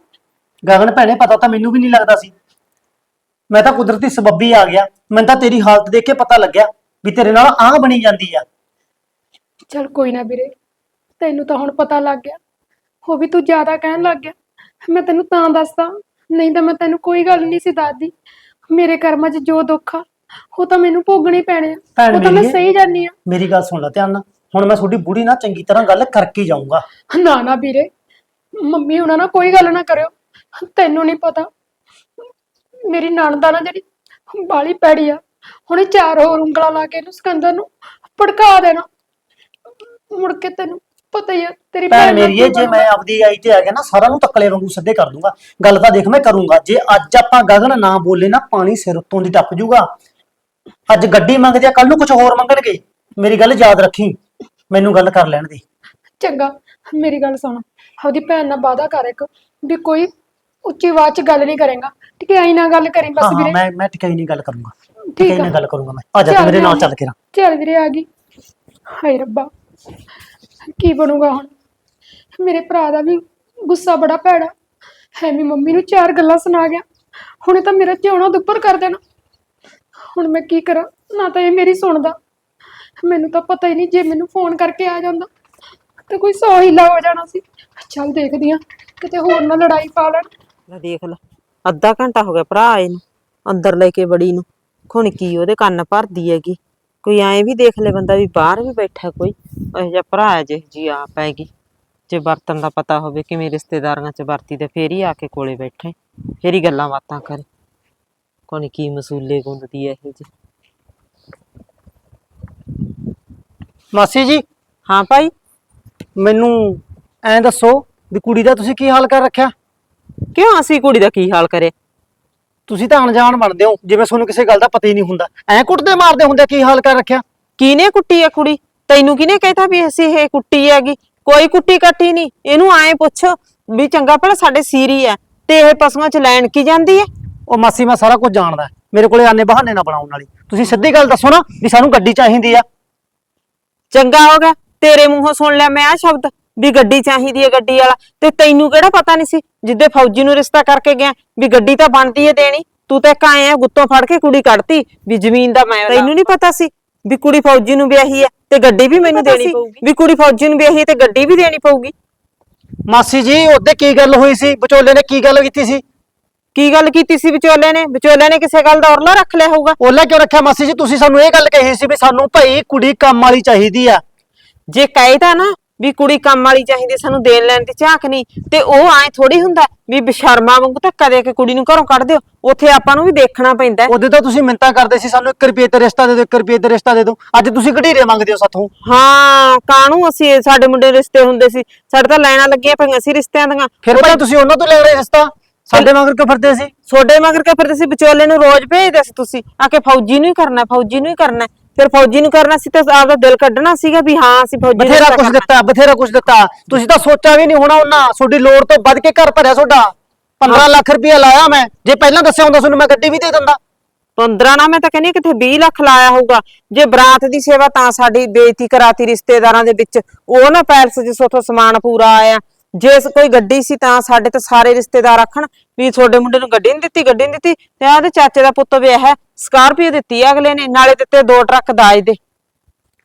[SPEAKER 4] ਗਗਨ ਭੈਣੇ ਪਤਾ ਤਾਂ ਮੈਨੂੰ ਵੀ ਨਹੀਂ ਲੱਗਦਾ ਸੀ। ਮੈਂ ਤਾਂ ਕੁਦਰਤੀ ਸਬੱਬੀ ਆ ਗਿਆ। ਮੈਨੂੰ ਤਾਂ ਤੇਰੀ ਹਾਲਤ ਦੇਖ ਕੇ ਪਤਾ ਲੱਗਿਆ ਵੀ ਤੇਰੇ ਨਾਲ ਆਹ ਬਣੀ ਜਾਂਦੀ ਆ।
[SPEAKER 2] ਚਲ ਕੋਈ ਨਾ ਵੀਰੇ ਤੈਨੂੰ ਤਾਂ ਹੁਣ ਪਤਾ ਲੱਗ ਗਿਆ। ਉਹ ਵੀ ਤੂੰ ਜ਼ਿਆਦਾ ਕਹਿਣ ਲੱਗ ਗਿਆ। ਮੈਂ ਤੈਨੂੰ ਤਾਂ ਦੱਸਦਾ ਨਹੀਂ ਤਾਂ ਮੈਂ ਤੈਨੂੰ ਕੋਈ ਗੱਲ ਨਹੀਂ ਸੀ ਦੱਸਦੀ। ਮੇਰੇ ਕਰਮਾਂ 'ਚ ਜੋ ਦੁੱਖ ਆ ਉਹ ਤਾਂ ਮੈਨੂੰ ਭੋਗਣੇ ਪੈਣੇ ਆ।
[SPEAKER 4] ਭੈਣ
[SPEAKER 2] ਉਹ ਤਾਂ ਮੈਂ। ਸਹੀ ਜਾਨੀ ਆ।
[SPEAKER 4] ਮੇਰੀ ਗੱਲ ਸੁਣ ਲੈ ਧਿਆਨ ਨਾਲ। ਹੁਣ ਮੈਂ ਤੁਹਾਡੀ ਬੁੜੀ ਨਾਲ ਚੰਗੀ ਤਰ੍ਹਾਂ ਗੱਲ ਕਰਕੇ ਹੀ ਜਾਊਂਗਾ।
[SPEAKER 2] ਨਾ ਨਾ ਵੀਰੇ। ਮੰਮੀ ਉਹਨਾਂ ਨਾਲ ਕੋਈ ਗੱਲ ਨਾ ਕਰਿਓ। ਤੈਨੂੰ ਨਹੀਂ ਪਤਾ। ਮੇਰੀ ਨਣਦ ਨਾ ਜਿਹੜੀ ਬਾਲੀ ਪੈੜੀ ਆ। ਹੁਣੇ ਚਾਰ ਹੋਰ ਉਂਗਲਾਂ ਲਾ ਕੇ ਇਹਨੂੰ ਸਿਕੰਦਰ ਨੂੰ ਭੜਕਾ ਦੇਣਾ। ਮੁੜ ਕੇ ਤੈਨੂੰ ਪਤਾ ਹੀ ਆ ਤੇਰੀ
[SPEAKER 4] ਭੈਣ
[SPEAKER 2] ਨਾਲ
[SPEAKER 4] ਮੇਰੀਏ
[SPEAKER 2] ਕੀ
[SPEAKER 4] ਜੇ। ਮੈਂ ਆਪਦੀ ਆਈ ਤੇ ਆ ਗਿਆ ਨਾ ਸਾਰਿਆਂ ਨੂੰ ਤੱਕਲੇ ਵਾਂਗੂ ਸਿੱਧੇ ਕਰ ਦੂੰਗਾ। ਗੱਲ ਤਾਂ ਦੇਖ ਮੈਂ ਕਰੂੰਗਾ। ਜੇ ਅੱਜ ਆਪਾਂ ਗਗਨ ਨਾ ਬੋਲੇ ਨਾ ਪਾਣੀ ਸਿਰ ਉੱਤੋਂ ਦੀ ਟੱਪ ਜੂਗਾ। ਅੱਜ ਗੱਡੀ ਮੰਗਦੇ ਆ ਕੱਲ ਨੂੰ ਕੁਝ ਹੋਰ ਮੰਗਣਗੇ। ਮੇਰੀ ਗੱਲ ਯਾਦ ਰੱਖੀ ਮੈਨੂੰ ਗੱਲ ਕਰ ਲੈਣ ਦੇ।
[SPEAKER 2] ਚੰਗਾ ਮੇਰੀ ਗੱਲ ਸੁਣ। ਆਪਦੀ ਭੈਣ ਨਾਲ ਵਾਅਦਾ ਕਰ ਇੱਕ ਵੀ ਕੋਈ ਉੱਚੀ ਆਵਾਜ਼ 'ਚ ਗੱਲ ਨਹੀਂ ਕਰੇਗਾ। ਠੀਕ ਹੈ ਐਂ ਨਾ ਗੱਲ ਕਰੀ
[SPEAKER 4] ਹਾਂ
[SPEAKER 2] ਬਸ
[SPEAKER 4] ਹਾਂ
[SPEAKER 2] ਵੀਰੇ।
[SPEAKER 4] ਮੈਂ ਮੈਂ ਟਿਕਾਈ ਨਹੀਂ ਗੱਲ ਕਰੂੰਗਾ।
[SPEAKER 2] ਠੀਕ
[SPEAKER 4] ਟਿਕਾਈ
[SPEAKER 2] ਆ।
[SPEAKER 4] ਨਾਲ ਗੱਲ ਕਰੂੰਗਾ ਮੈਂ। ਆ ਜਾ ਤੂੰ
[SPEAKER 2] ਚੱਲ
[SPEAKER 4] ਮੇਰੇ ਨਾਲ ਚੱਲ ਕੇ ਨਾ
[SPEAKER 2] ਚੱਲ ਵੀਰੇ ਆ ਗਈ। ਹਾਏ ਰੱਬਾ ਕੀ ਬਣੂਗਾ ਹੁਣ? ਮੇਰੇ ਭਰਾ ਦਾ ਵੀ ਗੁੱਸਾ ਬੜਾ ਭੈੜਾ। ਹੈ ਵੀ ਮੰਮੀ ਨੂੰ ਚਾਰ ਗੱਲਾਂ ਸੁਣਾ ਗਿਆ। ਹੁਣੇ ਤਾਂ ਮੇਰਾ ਜਿਉਣਾ ਦੁੱਪਰ ਕਰ ਦੇਣਾ। ਹੁਣ ਮੈਂ ਕੀ ਕਰਾਂ? ਨਾ ਤਾਂ ਇਹ ਮੇਰੀ ਸੁਣਦਾ। ਮੈਨੂੰ ਤਾਂ ਪਤਾ ਹੀ ਨਹੀਂ ਜੇ ਮੈਨੂੰ ਫੋਨ ਕਰਕੇ ਆ ਜਾਂਦਾ। ਤੇ ਕੋਈ ਸੌ ਹੀਲਾ ਹੋ ਜਾਣਾ ਸੀ। ਚੱਲ ਦੇਖਦੀ ਆ ਕਿਤੇ ਹੋਰ ਨਾ ਲੜਾਈ ਪਾ ਲੈਣ।
[SPEAKER 1] ਲੈ ਦੇਖ ਲੈ, ਅੱਧਾ ਘੰਟਾ ਹੋ ਗਿਆ ਭਰਾ ਆਏ ਨੂੰ ਅੰਦਰ ਲੈ ਕੇ ਬੜੀ ਨੂੰ। ਖੁਣ ਕੀ ਉਹਦੇ ਕੰਨ ਭਰਦੀ ਹੈਗੀ। ਕੋਈ ਐਂ ਵੀ ਦੇਖ ਲੈ ਬੰਦਾ ਵੀ ਬਾਹਰ ਵੀ ਬੈਠਾ ਕੋਈ। ਇਹ ਜਿਹਾ ਭਰਾ ਹੈ ਜਿਹੋ ਜੀ ਆ ਪੈਗੀ ਜੇ ਵਰਤਨ ਦਾ ਪਤਾ ਹੋਵੇ, ਕਿਵੇਂ ਰਿਸ਼ਤੇਦਾਰਾਂ ਚ ਵਰਤੀ ਤੇ ਫੇਰ ਹੀ ਆ ਕੇ ਕੋਲੇ ਬੈਠੇ। ਫੇਰ ਹੀ ਗੱਲਾਂ ਬਾਤਾਂ ਕਰੇ। ਕੋਣੀ ਕੀ ਮਸੂਲੇ ਗੁੰਦਦੀ ਐ ਇਹ ਜੀ।
[SPEAKER 4] ਮਾਸੀ ਜੀ
[SPEAKER 1] ਹਾਂ ਭਾਈ
[SPEAKER 4] ਮੈਨੂੰ ਐਂ ਦੱਸੋ ਵੀ ਕੁੜੀ ਦਾ ਤੁਸੀਂ ਕੀ ਹਾਲ ਕਰ ਰੱਖਿਆ?
[SPEAKER 1] ਕਿਉਂ ਅਸੀਂ ਕੁੜੀ ਦਾ ਕੀ ਹਾਲ ਕਰੇ?
[SPEAKER 4] ਤੁਸੀਂ ਤਾਂ ਅਣਜਾਣ ਬਣਦੇ ਹੋ ਜਿਵੇਂ ਤੁਹਾਨੂੰ ਕਿਸੇ ਗੱਲ ਦਾ ਪਤਾ ਹੀ ਨਹੀਂ ਹੁੰਦਾ। ਐਂ ਕੁੱਟਦੇ ਮਾਰਦੇ ਹੁੰਦੇ ਕੀ ਹਾਲ ਕਰ ਰੱਖਿਆ?
[SPEAKER 1] ਕਿਹਨੇ ਕੁੱਟੀ ਆ ਕੁੜੀ? ਤੈਨੂੰ ਕਿਹਨੇ ਕਹਿਤਾ ਵੀ ਅਸੀਂ ਇਹ ਕੁੱਟੀ ਹੈਗੀ? ਕੋਈ ਕੁੱਟੀ ਕੱਟੀ ਨਹੀਂ। ਇਹਨੂੰ ਐਂ ਪੁੱਛ ਵੀ ਚੰਗਾ ਭਲਾ ਸਾਡੇ ਸੀਰੀ ਐ ਤੇ ਇਹ ਪਸ਼ੂਆਂ ਚ ਲੈਣ ਕੀ ਜਾਂਦੀ ਐ?
[SPEAKER 4] ਉਹ ਮਾਸੀ ਮੈਂ ਸਾਰਾ ਕੁਝ ਜਾਣਦਾ। ਮੇਰੇ ਕੋਲੇ ਆਨੇ ਬਹਾਨੇ ਨਾ ਬਣਾਉਣ ਵਾਲੀ। ਤੁਸੀਂ ਸਿੱਧੀ ਗੱਲ ਦੱਸੋ ਨਾ ਵੀ ਸਾਨੂੰ ਗੱਡੀ ਚਾਹੀਦੀ ਆ।
[SPEAKER 1] ਚੰਗਾ ਹੋ ਗਿਆ। ਤੇਰੇ ਮੂੰਹੋਂ ਸੁਣ ਲਿਆ ਮੈਂ ਆ ਸ਼ਬਦ ਵੀ ਗੱਡੀ ਚਾਹੀਦੀ ਐ ਗੱਡੀ ਵਾਲਾ। ਤੇ ਤੈਨੂੰ ਕਿਹੜਾ ਪਤਾ ਨਹੀਂ ਸੀ ਜਿੱਦੇ ਫੌਜੀ ਨੂੰ ਰਿਸ਼ਤਾ ਕਰਕੇ ਗਿਆ ਵੀ ਗੱਡੀ ਤਾਂ ਬਣਦੀ ਐ ਦੇਣੀ। ਤੂੰ ਤਾਂ ਇੱਕ ਆਏ ਆ ਗੁੱਤੋਂ ਫੜ ਕੇ ਕੁੜੀ ਕੱਢਤੀ ਵੀ ਜ਼ਮੀਨ ਦਾ ਮੈਂ ਤੈਨੂੰ ਨਹੀਂ ਪਤਾ ਸੀ ਵੀ ਕੁੜੀ ਫੌਜੀ ਨੂੰ ਵਿਆਹੀ ਐ ਤੇ ਗੱਡੀ ਵੀ ਮੈਨੂੰ ਦੇਣੀ ਪਊਗੀ। ਵੀ ਕੁੜੀ ਫੌਜੀ ਨੂੰ ਵਿਆਹੀ ਤੇ ਗੱਡੀ ਵੀ ਦੇਣੀ ਪਊਗੀ।
[SPEAKER 4] ਮਾਸੀ ਜੀ ਉਹਦੇ ਕੀ ਗੱਲ ਹੋਈ ਸੀ? ਵਿਚੋਲੇ ਨੇ ਕੀ ਗੱਲ ਕੀਤੀ ਸੀ?
[SPEAKER 1] ਕੀ ਗੱਲ ਕੀਤੀ ਸੀ ਵਿਚੋਲੇ ਨੇ? ਵਿਚੋਲੇ ਨੇ ਕਿਸੇ ਗੱਲ ਦਾ ਔਰਲਾ ਰੱਖ ਲਿਆ ਹੋਊਗਾ?
[SPEAKER 4] ਉਹਲਾ ਕਿਉਂ ਰੱਖਿਆ ਮਾਸੀ ਜੀ? ਤੁਸੀਂ ਸਾਨੂੰ ਇਹ ਗੱਲ ਕਹੀ ਸੀ ਵੀ ਸਾਨੂੰ ਭਾਈ ਕੁੜੀ ਕੰਮ ਵਾਲੀ ਚਾਹੀਦੀ ਆ।
[SPEAKER 1] ਜੇ ਕਹੇ ਤਾਂ ਨਾ ਵੀ ਕੁੜੀ ਕੰਮ ਵਾਲੀ ਚਾਹੀਦੀ ਸਾਨੂੰ ਦੇਣ ਲੈਣ ਦੀ ਝਾਕ ਨਹੀਂ ਤੇ ਉਹ ਐ ਥੋੜੀ ਹੁੰਦਾ ਵੀ ਬਸ਼ਰਮਾ ਵਾਂਗੂ ਧੱਕਾ ਦੇ ਕੇ ਕੁੜੀ ਨੂੰ ਘਰੋਂ ਕੱਢ ਦਿਓ। ਉੱਥੇ ਆਪਾਂ ਨੂੰ ਵੀ ਦੇਖਣਾ ਪੈਂਦਾ। ਹੈ।
[SPEAKER 4] ਉਹਦੇ ਤਾਂ ਤੁਸੀਂ ਮਿੰਤਾ ਕਰਦੇ ਸੀ ਸਾਨੂੰ 1 ਰੁਪਏ ਤੇ ਰਿਸ਼ਤਾ ਦੇ ਦਿਓ 1 ਰੁਪਏ ਤੇ ਰਿਸ਼ਤਾ ਦੇ ਦਿਓ। ਅੱਜ ਤੁਸੀਂ ਘਟੀਰੇ ਮੰਗਦੇ ਹੋ ਸਾਥੋਂ।
[SPEAKER 1] ਹਾਂ ਕਾਹਨੂੰ ਅਸੀਂ ਸਾਡੇ ਮੁੰਡੇ ਰਿਸ਼ਤੇ ਹੁੰਦੇ ਸੀ? ਸਾਡੇ ਤਾਂ ਲੈਣਾ ਲੱਗੀਆਂ ਪਈਆਂ ਸੀ ਰਿਸ਼ਤਿਆਂ ਦੀਆਂ।
[SPEAKER 4] ਫਿਰ ਭਾਈ ਤੁਸੀਂ ਉਹਨਾਂ ਤੋਂ ਲੈ ਰਹੇ ਰਿਸ਼ਤਾ? ਸਾਡੇ ਮਗਰ ਕਿਉਂ ਫਿਰਦੇ ਸੀ?
[SPEAKER 1] ਛੋਡੇ ਮਗਰ ਕੇ ਫਿਰ ਤੁਸੀਂ ਵਿਚੋਲੇ ਨੂੰ ਰੋਜ਼ ਭੇਜਦੇ ਸੀ ਤੁਸੀਂ। ਆ ਕੇ ਫੌਜੀ ਨੂੰ ਹੀ ਕਰਨਾ ਫੌਜੀ ਨੂੰ ਹੀ ਕਰਨਾ ਫਿਰ ਫੌਜੀ ਨੂੰ ਕਰਨਾ ਸੀ ਤਾਂ ਆਪਦਾ ਦਿਲ ਕੱਢਣਾ ਸੀਗਾ ਵੀ ਹਾਂ ਅਸੀਂ ਫੌਜੀ ਨੂੰ
[SPEAKER 4] ਬਥੇਰਾ ਕੁਝ
[SPEAKER 1] ਕਰਨਾ।
[SPEAKER 4] ਦਿੱਤਾ ਬਥੇਰਾ ਕੁਝ ਦਿੱਤਾ। ਤੁਸੀਂ ਤਾਂ ਸੋਚਿਆ ਵੀ ਨਹੀਂ ਹੋਣਾ ਉਹਨਾਂ ਤੁਹਾਡੀ ਲੋੜ ਤੋਂ ਵੱਧ ਕੇ ਘਰ ਭਰਿਆ ਤੁਹਾਡਾ। 15 ਲੱਖ ਰੁਪਇਆ ਲਾਇਆ ਮੈਂ। ਜੇ ਪਹਿਲਾਂ ਦੱਸਿਆ ਹੁੰਦਾ ਤੁਹਾਨੂੰ ਮੈਂ ਗੱਡੀ ਵੀ ਦੇ ਦਿੰਦਾ।
[SPEAKER 1] 15 ਨਾ ਮੈਂ ਤਾਂ ਕਹਿੰਦੀ ਹਾਂ ਕਿਤੇ 20 ਲੱਖ ਲਾਇਆ ਹੋਊਗਾ। ਜੇ ਬਰਾਤ ਦੀ ਸੇਵਾ ਤਾਂ ਸਾਡੀ ਬੇਇੱਜ਼ਤੀ ਕਰਾਤੀ ਰਿਸ਼ਤੇਦਾਰਾਂ ਦੇ ਵਿੱਚ। ਉਹ ਨਾ ਪੈਲਸ ਜਿਸ ਉਥੋਂ ਸਮਾਨ ਪੂਰਾ ਆਇਆ। ਜੇ ਸ- ਕੋਈ ਗੱਡੀ ਸੀ ਤਾਂ ਸਾਡੇ ਤੇ ਸਾਰੇ ਰਿਸ਼ਤੇਦਾਰ ਆਖਣ ਵੀ ਤੁਹਾਡੇ ਮੁੰਡੇ ਨੂੰ ਗੱਡੀ ਨਹੀਂ ਦਿੱਤੀ ਗੱਡੀ ਨਹੀਂ ਦਿੱਤੀ ਤੇ ਆਹ ਉਹਦੇ ਚਾਚੇ ਦਾ ਪੁੱਤ ਵਿਆਹ ਹੈ ਸਕਾਰਪੀਓ ਦਿੱਤੀ ਆ ਅਗਲੇ ਨੇ ਨਾਲੇ ਦਿੱਤੇ ਦੋ ਟਰੱਕ ਦਾਜ ਦੇ।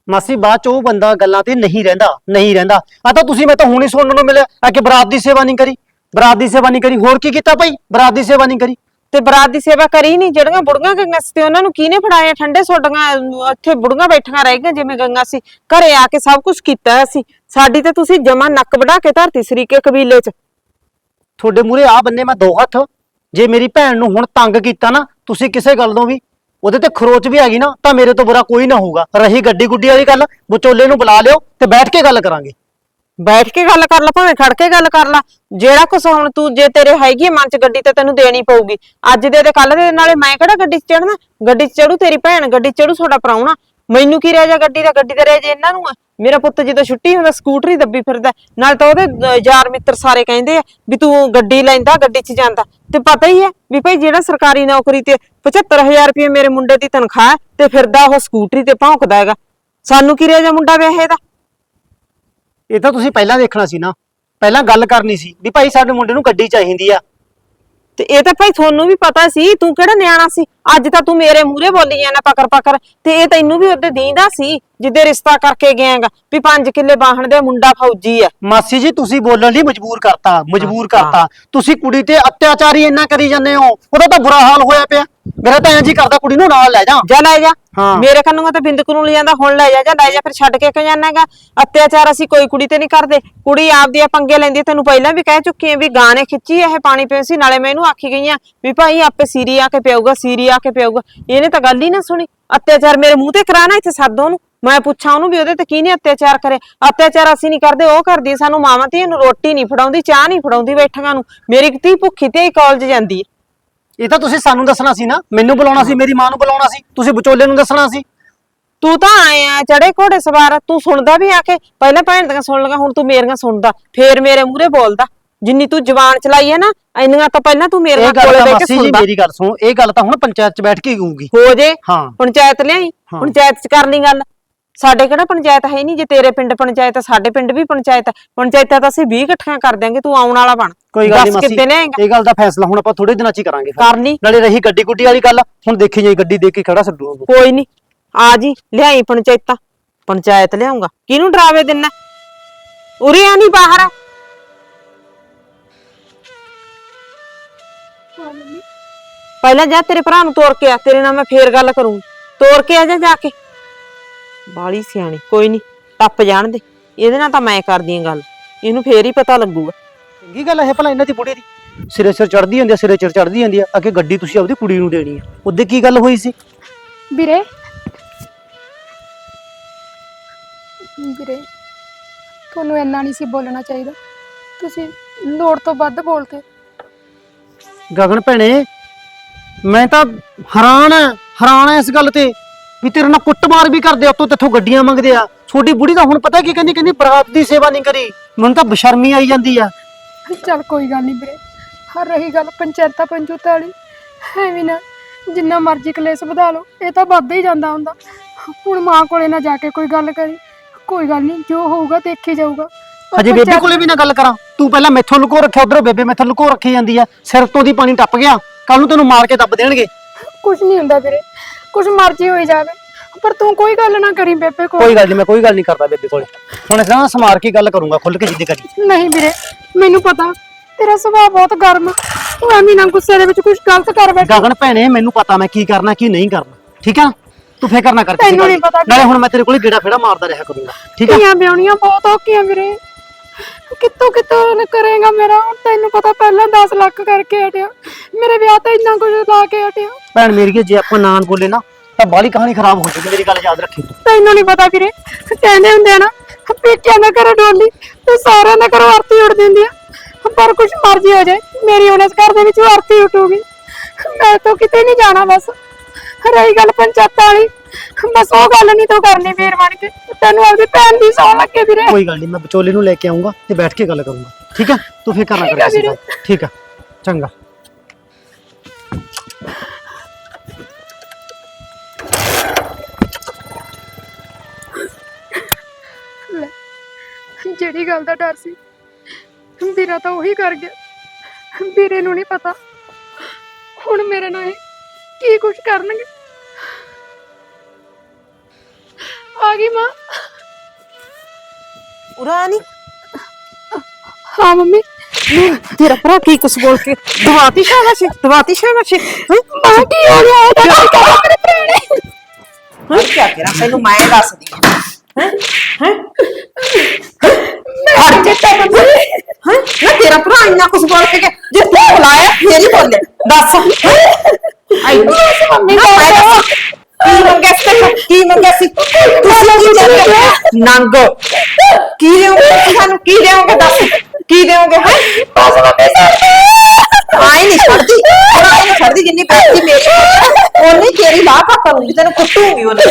[SPEAKER 4] ਮਾਸੀ ਬਾਅਦ ਚ ਉਹ ਬੰਦਾ ਗੱਲਾਂ ਤੇ ਨਹੀਂ ਰਹਿੰਦਾ ਨਹੀਂ ਰਹਿੰਦਾ। ਆ ਤਾਂ ਤੁਸੀਂ ਮੈਂ ਤਾਂ ਹੁਣੀ ਸੁਣਨ ਨੂੰ ਮਿਲਿਆ ਆ ਕਿ ਬਰਾਤ ਦੀ ਸੇਵਾ ਨਹੀਂ ਕਰੀ। ਬਰਾਤ ਦੀ ਸੇਵਾ ਨਹੀਂ ਕਰੀ ਹੋਰ ਕੀ ਕੀਤਾ ਭਾਈ? ਬਰਾਤ ਦੀ ਸੇਵਾ ਨਹੀਂ ਕਰੀ।
[SPEAKER 1] ਤੇ ਬਰਾਤ ਦੀ ਸੇਵਾ ਕਰੀ ਨਹੀਂ ਜਿਹੜੀਆਂ ਬੁੜੀਆਂ ਗੰਗਾ ਸੀ ਤੇ ਉਹਨਾਂ ਨੂੰ ਕਿਹਨੇ ਫੜਾਇਆ? ਠੰਡੇ ਸੋਡੀਆਂ ਇੱਥੇ ਬੁੜੀਆਂ ਬੈਠੀਆਂ ਰਹਿ ਗਈਆਂ ਜਿਵੇਂ ਗੰਗਾ ਸੀ। ਘਰੇ ਆ ਕੇ ਸਭ ਕੁਝ ਕੀਤਾ ਅਸੀਂ। ਸਾਡੀ ਤੇ ਤੁਸੀਂ ਜਮਾ ਨੱਕ ਵਢਾ ਕੇ ਧਰਤੀ ਸਰੀਕੇ ਕਬੀਲੇ 'ਚ।
[SPEAKER 4] ਤੁਹਾਡੇ ਮੂਰੇ ਆ ਬੰਨੇ ਮੈਂ ਦੋ ਹੱਥ। ਜੇ ਮੇਰੀ ਭੈਣ ਨੂੰ ਹੁਣ ਤੰਗ ਕੀਤਾ ਨਾ ਤੁਸੀਂ ਕਿਸੇ ਗੱਲ ਤੋਂ ਵੀ ਉਹਦੇ ਤੇ ਖਰੋਚ ਵੀ ਹੈਗੀ ਨਾ ਤਾਂ ਮੇਰੇ ਤੋਂ ਬੁਰਾ ਕੋਈ ਨਾ ਹੋਊਗਾ। ਰਹੀ ਗੱਡੀ ਗੁੱਡੀ ਵਾਲੀ ਗੱਲ ਵਿਚੋਲੇ ਨੂੰ ਬੁਲਾ ਲਿਓ ਤੇ ਬੈਠ ਕੇ ਗੱਲ ਕਰਾਂਗੇ।
[SPEAKER 1] ਬੈਠ ਕੇ ਗੱਲ ਕਰ ਲੈ ਭਾਵੇਂ ਖੜ ਕੇ ਗੱਲ ਕਰ ਲੈ। ਜਿਹੜਾ ਕੁਛ ਹੁਣ ਤੂੰ ਜੇ ਤੇਰੇ ਹੈਗੀ ਹੈ ਮਨ 'ਚ ਗੱਡੀ ਤੇ ਤੈਨੂੰ ਦੇਣੀ ਪਊਗੀ। ਅੱਜ ਦੇ ਤੇ ਕੱਲ ਦੇ ਨਾਲੇ ਮੈਂ ਕਿਹੜਾ ਗੱਡੀ 'ਚ ਚੜਨਾ ਗੱਡੀ 'ਚ ਚੜੂ ਤੇਰੀ ਭੈਣ ਗੱਡੀ 'ਚ ਚੜੂ ਤੁਹਾਡਾ ਪ੍ਰਾਹੁਣਾ ਮੈਨੂੰ ਕੀ ਰਹਿ ਜਾ ਗੱਡੀ ਦਾ ਗੱਡੀ ਦਾ ਰਹਿ ਜਾ ਇਹਨਾਂ ਨੂੰ ਆ। ਮੇਰਾ ਪੁੱਤ ਜਦੋਂ ਛੁੱਟੀ ਹੁੰਦਾ ਸਕੂਟਰੀ ਦੱਬੀ ਫਿਰਦਾ। ਨਾਲ ਤਾਂ ਉਹਦੇ ਅਹ, ਯਾਰ ਮਿੱਤਰ ਸਾਰੇ ਕਹਿੰਦੇ ਆ ਵੀ ਤੂੰ ਗੱਡੀ ਲੈਂਦਾ ਗੱਡੀ 'ਚ ਜਾਂਦਾ। ਤੇ ਪਤਾ ਹੀ ਹੈ ਵੀ ਭਾਈ ਜਿਹੜਾ ਸਰਕਾਰੀ ਨੌਕਰੀ ਤੇ 75000 ਰੁਪਏ ਮੇਰੇ ਮੁੰਡੇ ਦੀ ਤਨਖਾਹ ਹੈ ਤੇ ਫਿਰਦਾ ਉਹ ਸਕੂਟਰੀ ਤੇ ਭੌਂਕਦਾ ਹੈਗਾ। ਸਾਨੂੰ ਕੀ ਰਹਿ ਜਾ ਮੁੰਡਾ ਵਿਆਹੇ ਦਾ
[SPEAKER 4] ਇਹ ਤਾਂ ਤੁਸੀਂ ਪਹਿਲਾਂ ਦੇਖਣਾ ਸੀ ਨਾ। ਪਹਿਲਾਂ ਗੱਲ ਕਰਨੀ ਸੀ ਵੀ ਭਾਈ ਸਾਡੇ ਮੁੰਡੇ ਨੂੰ ਗੱਡੀ ਚਾਹੀਦੀ ਆ।
[SPEAKER 1] ਤੇ ਇਹ ਤਾਂ ਭਾਈ ਤੁਹਾਨੂੰ ਵੀ ਪਤਾ ਸੀ ਤੂੰ ਕਿਹੜਾ ਨਿਆਣਾ ਸੀ? ਅੱਜ ਤਾਂ ਤੂੰ ਮੇਰੇ ਮੂਹਰੇ ਬੋਲੀ ਜਾਂਦਾ ਪਕਰ ਪਕਰ ਤੇ ਇਹ ਤੈਨੂੰ ਵੀ ਉਹਦੇ ਦੀਂਦਾ ਸੀ ਜਿੱਦੇ ਰਿਸ਼ਤਾ ਕਰਕੇ ਗਿਆਗਾ ਵੀ 5 ਕਿੱਲੇ ਬਾਹਣ ਦੇ ਮੁੰਡਾ ਫੌਜੀ ਆ।
[SPEAKER 4] ਮਾਸੀ ਜੀ ਤੁਸੀਂ ਬੋਲਣ ਲਈ ਮਜਬੂਰ ਕਰਤਾ ਮਜਬੂਰ ਕਰਤਾ। ਤੁਸੀਂ ਕੁੜੀ ਤੇ ਅਤਿਆਚਾਰ ਇੰਨਾ ਕਰੀ ਜਾਂਦੇ ਹੋ ਉਹਦਾ ਤਾਂ ਬੁਰਾ ਹਾਲ ਹੋਇਆ ਪਿਆ। ਮੇਰਾ ਤਾਂ ਐਂ ਜੀ ਕਰਦਾ ਕੁੜੀ ਨੂੰ ਨਾਲ ਲੈ ਜਾ।
[SPEAKER 1] ਜਾ ਲੈ ਜਾ।
[SPEAKER 4] ਹਾਂ।
[SPEAKER 1] ਮੇਰੇ ਕੰਨੂੰੋਂ ਤਾਂ ਬਿੰਦਕ ਨੂੰ ਲੈ ਜਾਂਦਾ, ਹੁਣ ਲੈ ਜਾ, ਜਾਂ ਲੈ ਜਾ, ਫਿਰ ਛੱਡ ਕੇ ਕਿਉਂ ਜਾਣਾਗਾ ਅਤਿਆਚਾਰ ਅਸੀਂ ਕੋਈ ਕੁੜੀ ਤੇ ਨਹੀਂ ਕਰਦੇ। ਕੁੜੀ ਆਪਦੀ ਆ, ਪੰਗੇ ਲੈਂਦੀ ਤੈਨੂੰ ਪਹਿਲਾਂ ਵੀ ਕਹਿ ਚੁੱਕੀ ਆ ਵੀ ਗਾਣੇ ਖਿੱਚੀ ਇਹ ਪਾਣੀ ਪੀਣ ਸੀ, ਨਾਲੇ ਮੈਂ ਇਹਨੂੰ ਆਖੀ ਗਈ ਆ ਵੀ ਭਾਈ ਆਪੇ ਸੀਰੀ ਆ ਕੇ ਪਿਆਊਗਾ, ਸੀਰੀ ਆ ਕੇ ਪਿਆਊਗਾ। ਇਹਨੇ ਤਾਂ ਗੱਲ ਹੀ ਨਾ ਸੁਣੀ। ਅਤਿਆਚਾਰ ਮੇਰੇ ਮੂੰਹ ਤੇ ਕਰਾਣਾ ਇੱਥੇ ਸੱਦ ਨੂੰ ਮੈਂ ਪੁੱਛਾਂ ਉਹਨੂੰ ਵੀ ਉਹਦੇ ਤੇ ਕਿਹਨੇ ਅਤਿਆਚਾਰ ਕਰੇ। ਅਤਿਆਚਾਰ ਅਸੀਂ ਨਹੀਂ ਕਰਦੇ, ਉਹ ਕਰਦੀ ਸਾਨੂੰ ਮਾਵਾਂ ਧੀਆਂ ਨੂੰ ਰੋਟੀ ਨਹੀਂ ਫੜਾਉਂਦੀ, ਚਾਹ ਨਹੀਂ ਫੜਾਉਂਦੀ ਬੈਠੀਆਂ ਨੂੰ। ਮੇਰੀ ਧੀ ਭੁੱਖੀ ਤੇ ਕਾਲਜ ਜਾਂਦੀ ਹੈ
[SPEAKER 4] ਇਹ ਤਾਂ ਤੁਸੀਂ ਸਾਨੂੰ ਦੱਸਣਾ ਸੀ ਨਾ ਮੈਨੂੰ ਬੁਲਾਉਣਾ ਸੀ ਮੇਰੀ ਮਾਂ ਨੂੰ ਬੁਲਾਉਣਾ ਸੀ ਤੁਸੀਂ ਵਿਚੋਲੇ ਨੂੰ ਦੱਸਣਾ ਸੀ।
[SPEAKER 1] ਤੂੰ ਤਾਂ ਆਏ ਆ ਚੜੇ ਘੋੜੇ ਸਵਾਰ ਤੂੰ ਸੁਣਦਾ ਵੀ ਆ ਕੇ ਪਹਿਲਾਂ ਭੈਣ ਦੀਆਂ ਸੁਣ ਲਗਾ ਹੁਣ ਤੂੰ ਮੇਰੀਆਂ ਸੁਣਦਾ ਫੇਰ ਮੇਰੇ ਮੂਹਰੇ ਬੋਲਦਾ ਜਿੰਨੀ ਤੂੰ ਜ਼ਬਾਨ ਚਲਾਈ ਹੈ ਨਾ ਇੰਨੀਆਂ ਤਾਂ ਪਹਿਲਾਂ ਤੂੰ
[SPEAKER 4] ਇਹ ਗੱਲ
[SPEAKER 1] ਕੋਲੇ
[SPEAKER 4] ਤਾਂ
[SPEAKER 1] ਬਹਿ ਕੇ
[SPEAKER 4] ਮਾਸੀ ਜੀ
[SPEAKER 1] ਸੁਣਦਾ।
[SPEAKER 4] ਮੇਰੀ ਗੱਲ ਸੁਣੋ ਇਹ ਗੱਲ ਤਾਂ ਹੁਣ ਪੰਚਾਇਤ 'ਚ ਬੈਠ ਕੇ ਹੀ ਹੋਊਗੀ।
[SPEAKER 1] ਹੋ ਜੇ
[SPEAKER 4] ਹਾਂ।
[SPEAKER 1] ਪੰਚਾਇਤ ਲਿਆਈ
[SPEAKER 4] ਹਾਂ।
[SPEAKER 1] ਪੰਚਾਇਤ ਚ ਕਰ ਲਈ ਗੱਲ। ਸਾਡੇ ਕਿਹੜਾ ਪੰਚਾਇਤ ਹੈ ਨਹੀਂ ਜੇ ਤੇਰੇ ਪਿੰਡ ਪੰਚਾਇਤ ਹੈ ਸਾਡੇ ਪਿੰਡ ਵੀ ਪੰਚਾਇਤ ਹੈ। ਪੰਚਾਇਤਾਂ ਤਾਂ ਅਸੀਂ 20 ਇਕੱਠੀਆਂ ਕਰ ਦਿਆਂਗੇ ਤੂੰ ਆਉਣ ਵਾਲਾ ਬਣ।
[SPEAKER 4] ਕੋਈ ਗੱਲ ਨਹੀਂ ਮਾਸੀ ਇਹ ਗੱਲ ਦਾ ਫੈਸਲਾ ਹੁਣ ਆਪਾਂ ਥੋੜੇ ਦਿਨਾਂ 'ਚ ਹੀ ਕਰਾਂਗੇ।
[SPEAKER 1] ਕਰ ਲਈ
[SPEAKER 4] ਨਾਲੇ ਰਹੀ ਗੱਡੀ ਗੁੱਡੀ ਵਾਲੀ ਗੱਲ ਹੁਣ ਦੇਖੀ ਜਾਈ ਗੱਡੀ ਦੇ ਕੇ ਖੜਾ ਛੱਡੂ।
[SPEAKER 1] ਕੋਈ ਨਹੀਂ ਆ ਜੀ ਲਿਆਈ ਪੰਚਾਇਤਾਂ। ਪੰਚਾਇਤ ਲਿਆਉਂਗਾ ਕਿਹਨੂੰ ਡਰਾਵੇ ਦਿੰਨਾ? ਉਰੇ ਆ ਨਹੀਂ ਬਾਹਰ। ਆ ਪਹਿਲਾਂ ਜਾ ਤੇਰੇ ਭਰਾ ਨੂੰ ਤੋਰ ਕੇ ਆ ਤੇਰੇ ਨਾਲ ਮੈਂ ਫੇਰ ਗੱਲ ਕਰੂੰ ਤੋਰ ਕੇ ਆ ਜਾ ਜਾ ਕੇ। ਬਾਲੀ ਸਿਆਣੀ ਕੋਈ ਨਹੀਂ ਟੱਪ ਜਾਣ ਦੇ। ਇਹਦੇ ਨਾਲ ਤਾਂ ਮੈਂ ਕਰਦੀ ਆਂ ਗੱਲ। ਇਹਨੂੰ ਫੇਰ ਹੀ ਪਤਾ ਲੱਗੂਗਾ।
[SPEAKER 4] ਚੰਗੀ ਗੱਲ ਹੈ ਭਲਾ ਇਹਨਾਂ ਦੀ ਬੁੜੀ ਦੀ। ਸਿਰੇ ਸਿਰ ਚੜਦੀ ਹੁੰਦੀ ਆ ਸਿਰੇ ਸਿਰ ਚੜਦੀ ਹੁੰਦੀ ਆ। ਅੱਗੇ ਗੱਡੀ ਤੁਸੀਂ ਆਪਦੀ ਕੁੜੀ ਨੂੰ ਦੇਣੀ ਆ। ਉਹਦੇ ਕੀ ਗੱਲ ਹੋਈ ਸੀ?
[SPEAKER 2] ਵੀਰੇ। ਵੀਰੇ ਤੁਹਾਨੂੰ ਇੰਨਾ ਨਹੀਂ ਸੀ ਬੋਲਣਾ ਚਾਹੀਦਾ। ਤੁਸੀਂ ਲੋੜ ਤੋਂ ਵੱਧ ਬੋਲਤੇ
[SPEAKER 4] ਗਗਨ ਭੈਣੇ ਮੈਂ ਤਾਂ ਹੈਰਾਨ ਆ ਹੈਰਾਨ ਆ ਇਸ ਗੱਲ ਤੇ। ਵੀ ਤੇਰੇ ਨਾਲ ਕੁੱਟਮਾਰ ਵੀ ਕਰਦੇ ਆ ਉੱਤੋਂ ਤੇਥੋਂ ਗੱਡੀਆਂ ਮੰਗਦੇ ਆ। ਛੋਟੀ ਬੁੜੀ ਤਾਂ ਹੁਣ ਪਤਾ ਕੀ ਕਹਿੰਦੀ ਕਹਿੰਦੀ ਬਰਾਤ ਦੀ ਸੇਵਾ ਨਹੀਂ ਕਰੀ। ਮੈਨੂੰ ਤਾਂ ਬਸ਼ਰਮੀ ਆਈ ਜਾਂਦੀ ਆ।
[SPEAKER 2] ਚੱਲ ਕੋਈ ਗੱਲ ਨਹੀਂ ਵੀਰੇ ਹਰ ਰਹੀ ਗੱਲ ਪੰਚਾਇਤਾਂ ਪੰਚੂਤਾਂ ਵਾਲੀ ਐਵੇਂ ਨਾ ਜਿੰਨਾ ਮਰਜ਼ੀ ਕਲੇਸ਼ ਵਧਾ ਲਓ ਇਹ ਤਾਂ ਵੱਧਦਾ ਹੀ ਜਾਂਦਾ ਹੁੰਦਾ। ਹੁਣ ਮਾਂ ਕੋਲੇ ਨਾ ਜਾ ਕੇ ਕੋਈ ਗੱਲ ਕਰੀ। ਕੋਈ ਗੱਲ ਨਹੀਂ ਜੋ ਹੋਊਗਾ ਦੇਖੀ ਜਾਊਗਾ।
[SPEAKER 4] ਹਜੇ ਬੇਬੇ
[SPEAKER 2] ਪੰਚਾਇਤ-
[SPEAKER 4] ਕੋਲੇ ਵੀ ਨਾ ਗੱਲ ਕਰਾਂ। ਤੂੰ ਪਹਿਲਾਂ ਮੈਥੋਂ ਲੁਕੋ ਰੱਖਿਆ ਉਧਰੋਂ ਬੇਬੇ ਮੈਥੋਂ ਲੁਕੋ ਰੱਖੀ ਜਾਂਦੀ ਆ। ਸਿਰ ਤੋਂ ਦੀ ਪਾਣੀ ਟੱਪ ਗਿਆ। ਕੱਲ ਨੂੰ ਤੈਨੂੰ ਮਾਰ ਕੇ ਦੱਬ ਦੇਣਗੇ।
[SPEAKER 2] ਕੁਝ ਨਹੀਂ ਹੁੰਦਾ ਵੀਰੇ। ਕੁਝ ਮਰਜ਼ੀ ਹੋਈ ਜਾਵੇ। ਪਰ ਤੂੰ ਕੋਈ ਗੱਲ ਨਾ ਕਰੀ ਬੇਬੇ ਕੋਲ।
[SPEAKER 4] ਕੋਈ ਗੱਲ ਨਹੀਂ ਮੈਂ ਕੋਈ ਗੱਲ ਨਹੀਂ ਕਰਦਾ ਬੇਬੇ ਕੋਲੇ। ਹੁਣ ਇਸ ਸਮਾਰ ਕੇ ਗੱਲ ਕਰੂੰਗਾ ਖੁੱਲ ਕੇ ਜਿੱਦ ਕਰੀ।
[SPEAKER 2] ਨਹੀਂ ਵੀਰੇ ਮੈਨੂੰ ਪਤਾ ਤੇਰਾ ਸੁਭਾਅ ਬਹੁਤ ਗਰਮ ਆ। ਤੂੰ ਐਵੇਂ ਨਾ ਗੁੱਸੇ ਦੇ ਵਿੱਚ ਕੁਝ ਗਲਤ ਕਰ ਬੈਠ।
[SPEAKER 4] ਗਗਨ ਭੈਣੇ ਮੈਨੂੰ ਪਤਾ ਮੈਂ ਕੀ ਕਰਨਾ ਕੀ ਨਹੀਂ ਕਰਨਾ। ਠੀਕ ਆ? ਤੂੰ ਫਿਕਰ ਨਾ ਕਰ ਕਿਸੇ
[SPEAKER 2] ਤੈਨੂੰ
[SPEAKER 4] ਗੱਲ
[SPEAKER 2] ਨੀ
[SPEAKER 4] ਦੀ।
[SPEAKER 2] ਪਤਾ
[SPEAKER 4] ਨਾਲੇ ਹੁਣ ਮੈਂ ਤੇਰੇ ਕੋਲ ਗੇੜਾ ਫੇੜਾ ਮਾਰਦਾ ਰਿਹਾ ਕਰੂੰਗਾ। ਠੀਕ ਆ?
[SPEAKER 2] ਧੀਆਂ ਵਿਆਹਣੀਆਂ ਬਹੁਤ ਔਖੀਆਂ ਵੀਰੇ। ਕਿੱਥੋਂ ਕਿੱਥੋਂ ਕਰੇਗਾ ਮੇਰਾ? ਹੁਣ ਤੈਨੂੰ ਪਤਾ ਪਹਿਲਾਂ 10 ਲੱਖ ਕਰਕੇ ਹਟਿਆ। ਮੇਰੇ ਵਿਆਹ ਤੇ ਇੰਨਾ ਕੁਝ ਲਾ ਕੇ ਹਟਿਆ।
[SPEAKER 4] ਭੈਣ ਮੇਰੀ ਜੇ ਆਪਾਂ ਨਾਂ ਬੋਲੇ ਨਾ ਤਾਂ ਬਾਲੀ ਕਹਾਣੀ ਖਰਾਬ ਹੋ ਜਾਊਗੀ ਮੇਰੀ ਗੱਲ ਯਾਦ ਰੱਖੀ
[SPEAKER 2] ਤੈਨੂੰ ਨਹੀਂ ਪਤਾ ਵੀਰੇ ਕਹਿੰਦੇ ਹੁੰਦੇ ਆ ਨਾ ਪੇਕਿਆਂ ਦਾ ਘਰ ਡੋਲੀ ਤੇ ਸਾਰਿਆਂ ਦਾ ਘਰੋਂ ਆਰਤੀ ਉੱਡ ਦਿੰਦੀ ਆ। ਪਰ ਕੁਝ ਮਰਜ਼ੀ ਹੋ ਜਾਏ ਮੇਰੀ ਇਸ ਘਰ ਦੇ ਵਿੱਚ ਆਰਤੀ ਉੱਠੂਗੀ। ਮੈਂ ਤਾਂ ਕਿਤੇ ਨਹੀਂ ਜਾਣਾ ਬਸ। ਰਹੀ ਗੱਲ ਪੰਚਾਇਤਾਂ ਵਾਲੀ। ਬਸ ਉਹ ਗੱਲ ਨਹੀਂ ਤੂੰ ਕਰਨੀ ਫੇਰ ਬਣ ਕੇ। ਤੈਨੂੰ ਆਪਦੀ ਭੈਣ ਦੀ ਸੌ ਲੱਗੇ ਵੀਰੇ।
[SPEAKER 4] ਕੋਈ ਗੱਲ ਨਹੀਂ ਮੈਂ ਵਿਚੋਲੇ ਨੂੰ ਲੈ ਕੇ ਆਉਂਗਾ ਤੇ ਬੈਠ ਕੇ ਗੱਲ ਕਰੂੰਗਾ। ਠੀਕ ਆ? ਤੂੰ ਫਿਕਰ ਨਾ
[SPEAKER 2] ਠੀਕ
[SPEAKER 4] ਕਰ
[SPEAKER 2] ਆ ਵੀਰੇ।
[SPEAKER 4] ਦੀ। ਠੀਕ ਆ। ਚੰਗਾ।
[SPEAKER 2] ਜਿਹੜੀ ਗੱਲ ਦਾ ਡਰ ਸੀ ਵੀਰਾ ਤਾਂ ਉਹੀ ਕਰ ਗਿਆ। ਵੀਰੇ ਨੂੰ ਨਹੀਂ ਪਤਾ। ਹੁਣ ਮੇਰੇ ਨਾਲ ਇਹ ਕੀ ਕੁਝ ਕਰਨਗੇ? ਆ ਗਈ ਮਾਂ।
[SPEAKER 6] ਉਰਾ ਨਹੀਂ
[SPEAKER 2] ਹਾਂ ਮੰਮੀ।
[SPEAKER 6] ਤੇਰਾ ਭਰਾ ਕੀ ਕੁਛ ਬੋਲ ਕੇ ਦਵਾਤੀ ਸ਼ਾਬਾਸ਼ ਦਵਾਤੀ ਸ਼ਾਬਾਸ਼।
[SPEAKER 2] ਮਾਂ ਕੀ ਹੋ ਗਿਆ? ਇਹ ਤਾਂ ਕੀ ਕਰਾਂ ਮੇਰੇ ਭਰਾ ਨੇ।
[SPEAKER 1] ਹਾਂ? ਕੀ ਕਰਾਂ? ਤੈਨੂੰ ਮੈਂ ਦੱਸਦੀ ਹਾਂ। ਹੈ?
[SPEAKER 2] ਹਟ ਜੇ ਤਾਂ ਮੰਮੀ।
[SPEAKER 1] ਹਾਂ? ਨਾ ਤੇਰਾ ਭਰਾ ਇੰਨਾ ਕੁਝ ਬੋਲ ਕੇ ਜੇ ਤੂੰ ਬੁਲਾਇਆ ਫੇਰ ਹੀ ਬੋਲੇ ਦੱਸ। ਕੀ ਮੰਗਿਆ ਸੀ? ਕੀ ਮੰਗਿਆ ਸੀ? ਤੁਸੀਂ ਕੀ ਚਾਹੁੰਦੇ ਨੰਗ। ਕੀ ਦੇਵੋਗੇ ਸਾਨੂੰ ਕੀ ਦੇਵੋਗੇ ਦੱਸ। ਕੀ ਦੇਵੋਗੇ ਹੈ?
[SPEAKER 2] ਬਸ ਸਰ
[SPEAKER 1] ਆਈ ਨਹੀਂ ਛੱਡਦੀ। ਆਈ ਨਹੀਂ ਛੱਡਦੀ ਜਿੰਨੀ ਪੈਸੀ ਮੇਰੀ ਉਹਨੀ ਤੇਰੀ ਲਾਹ ਪਾ ਕਰੂੰਗੀ ਤੈਨੂੰ ਕੁੱਟੂਗੀ ਉਹਨੇ।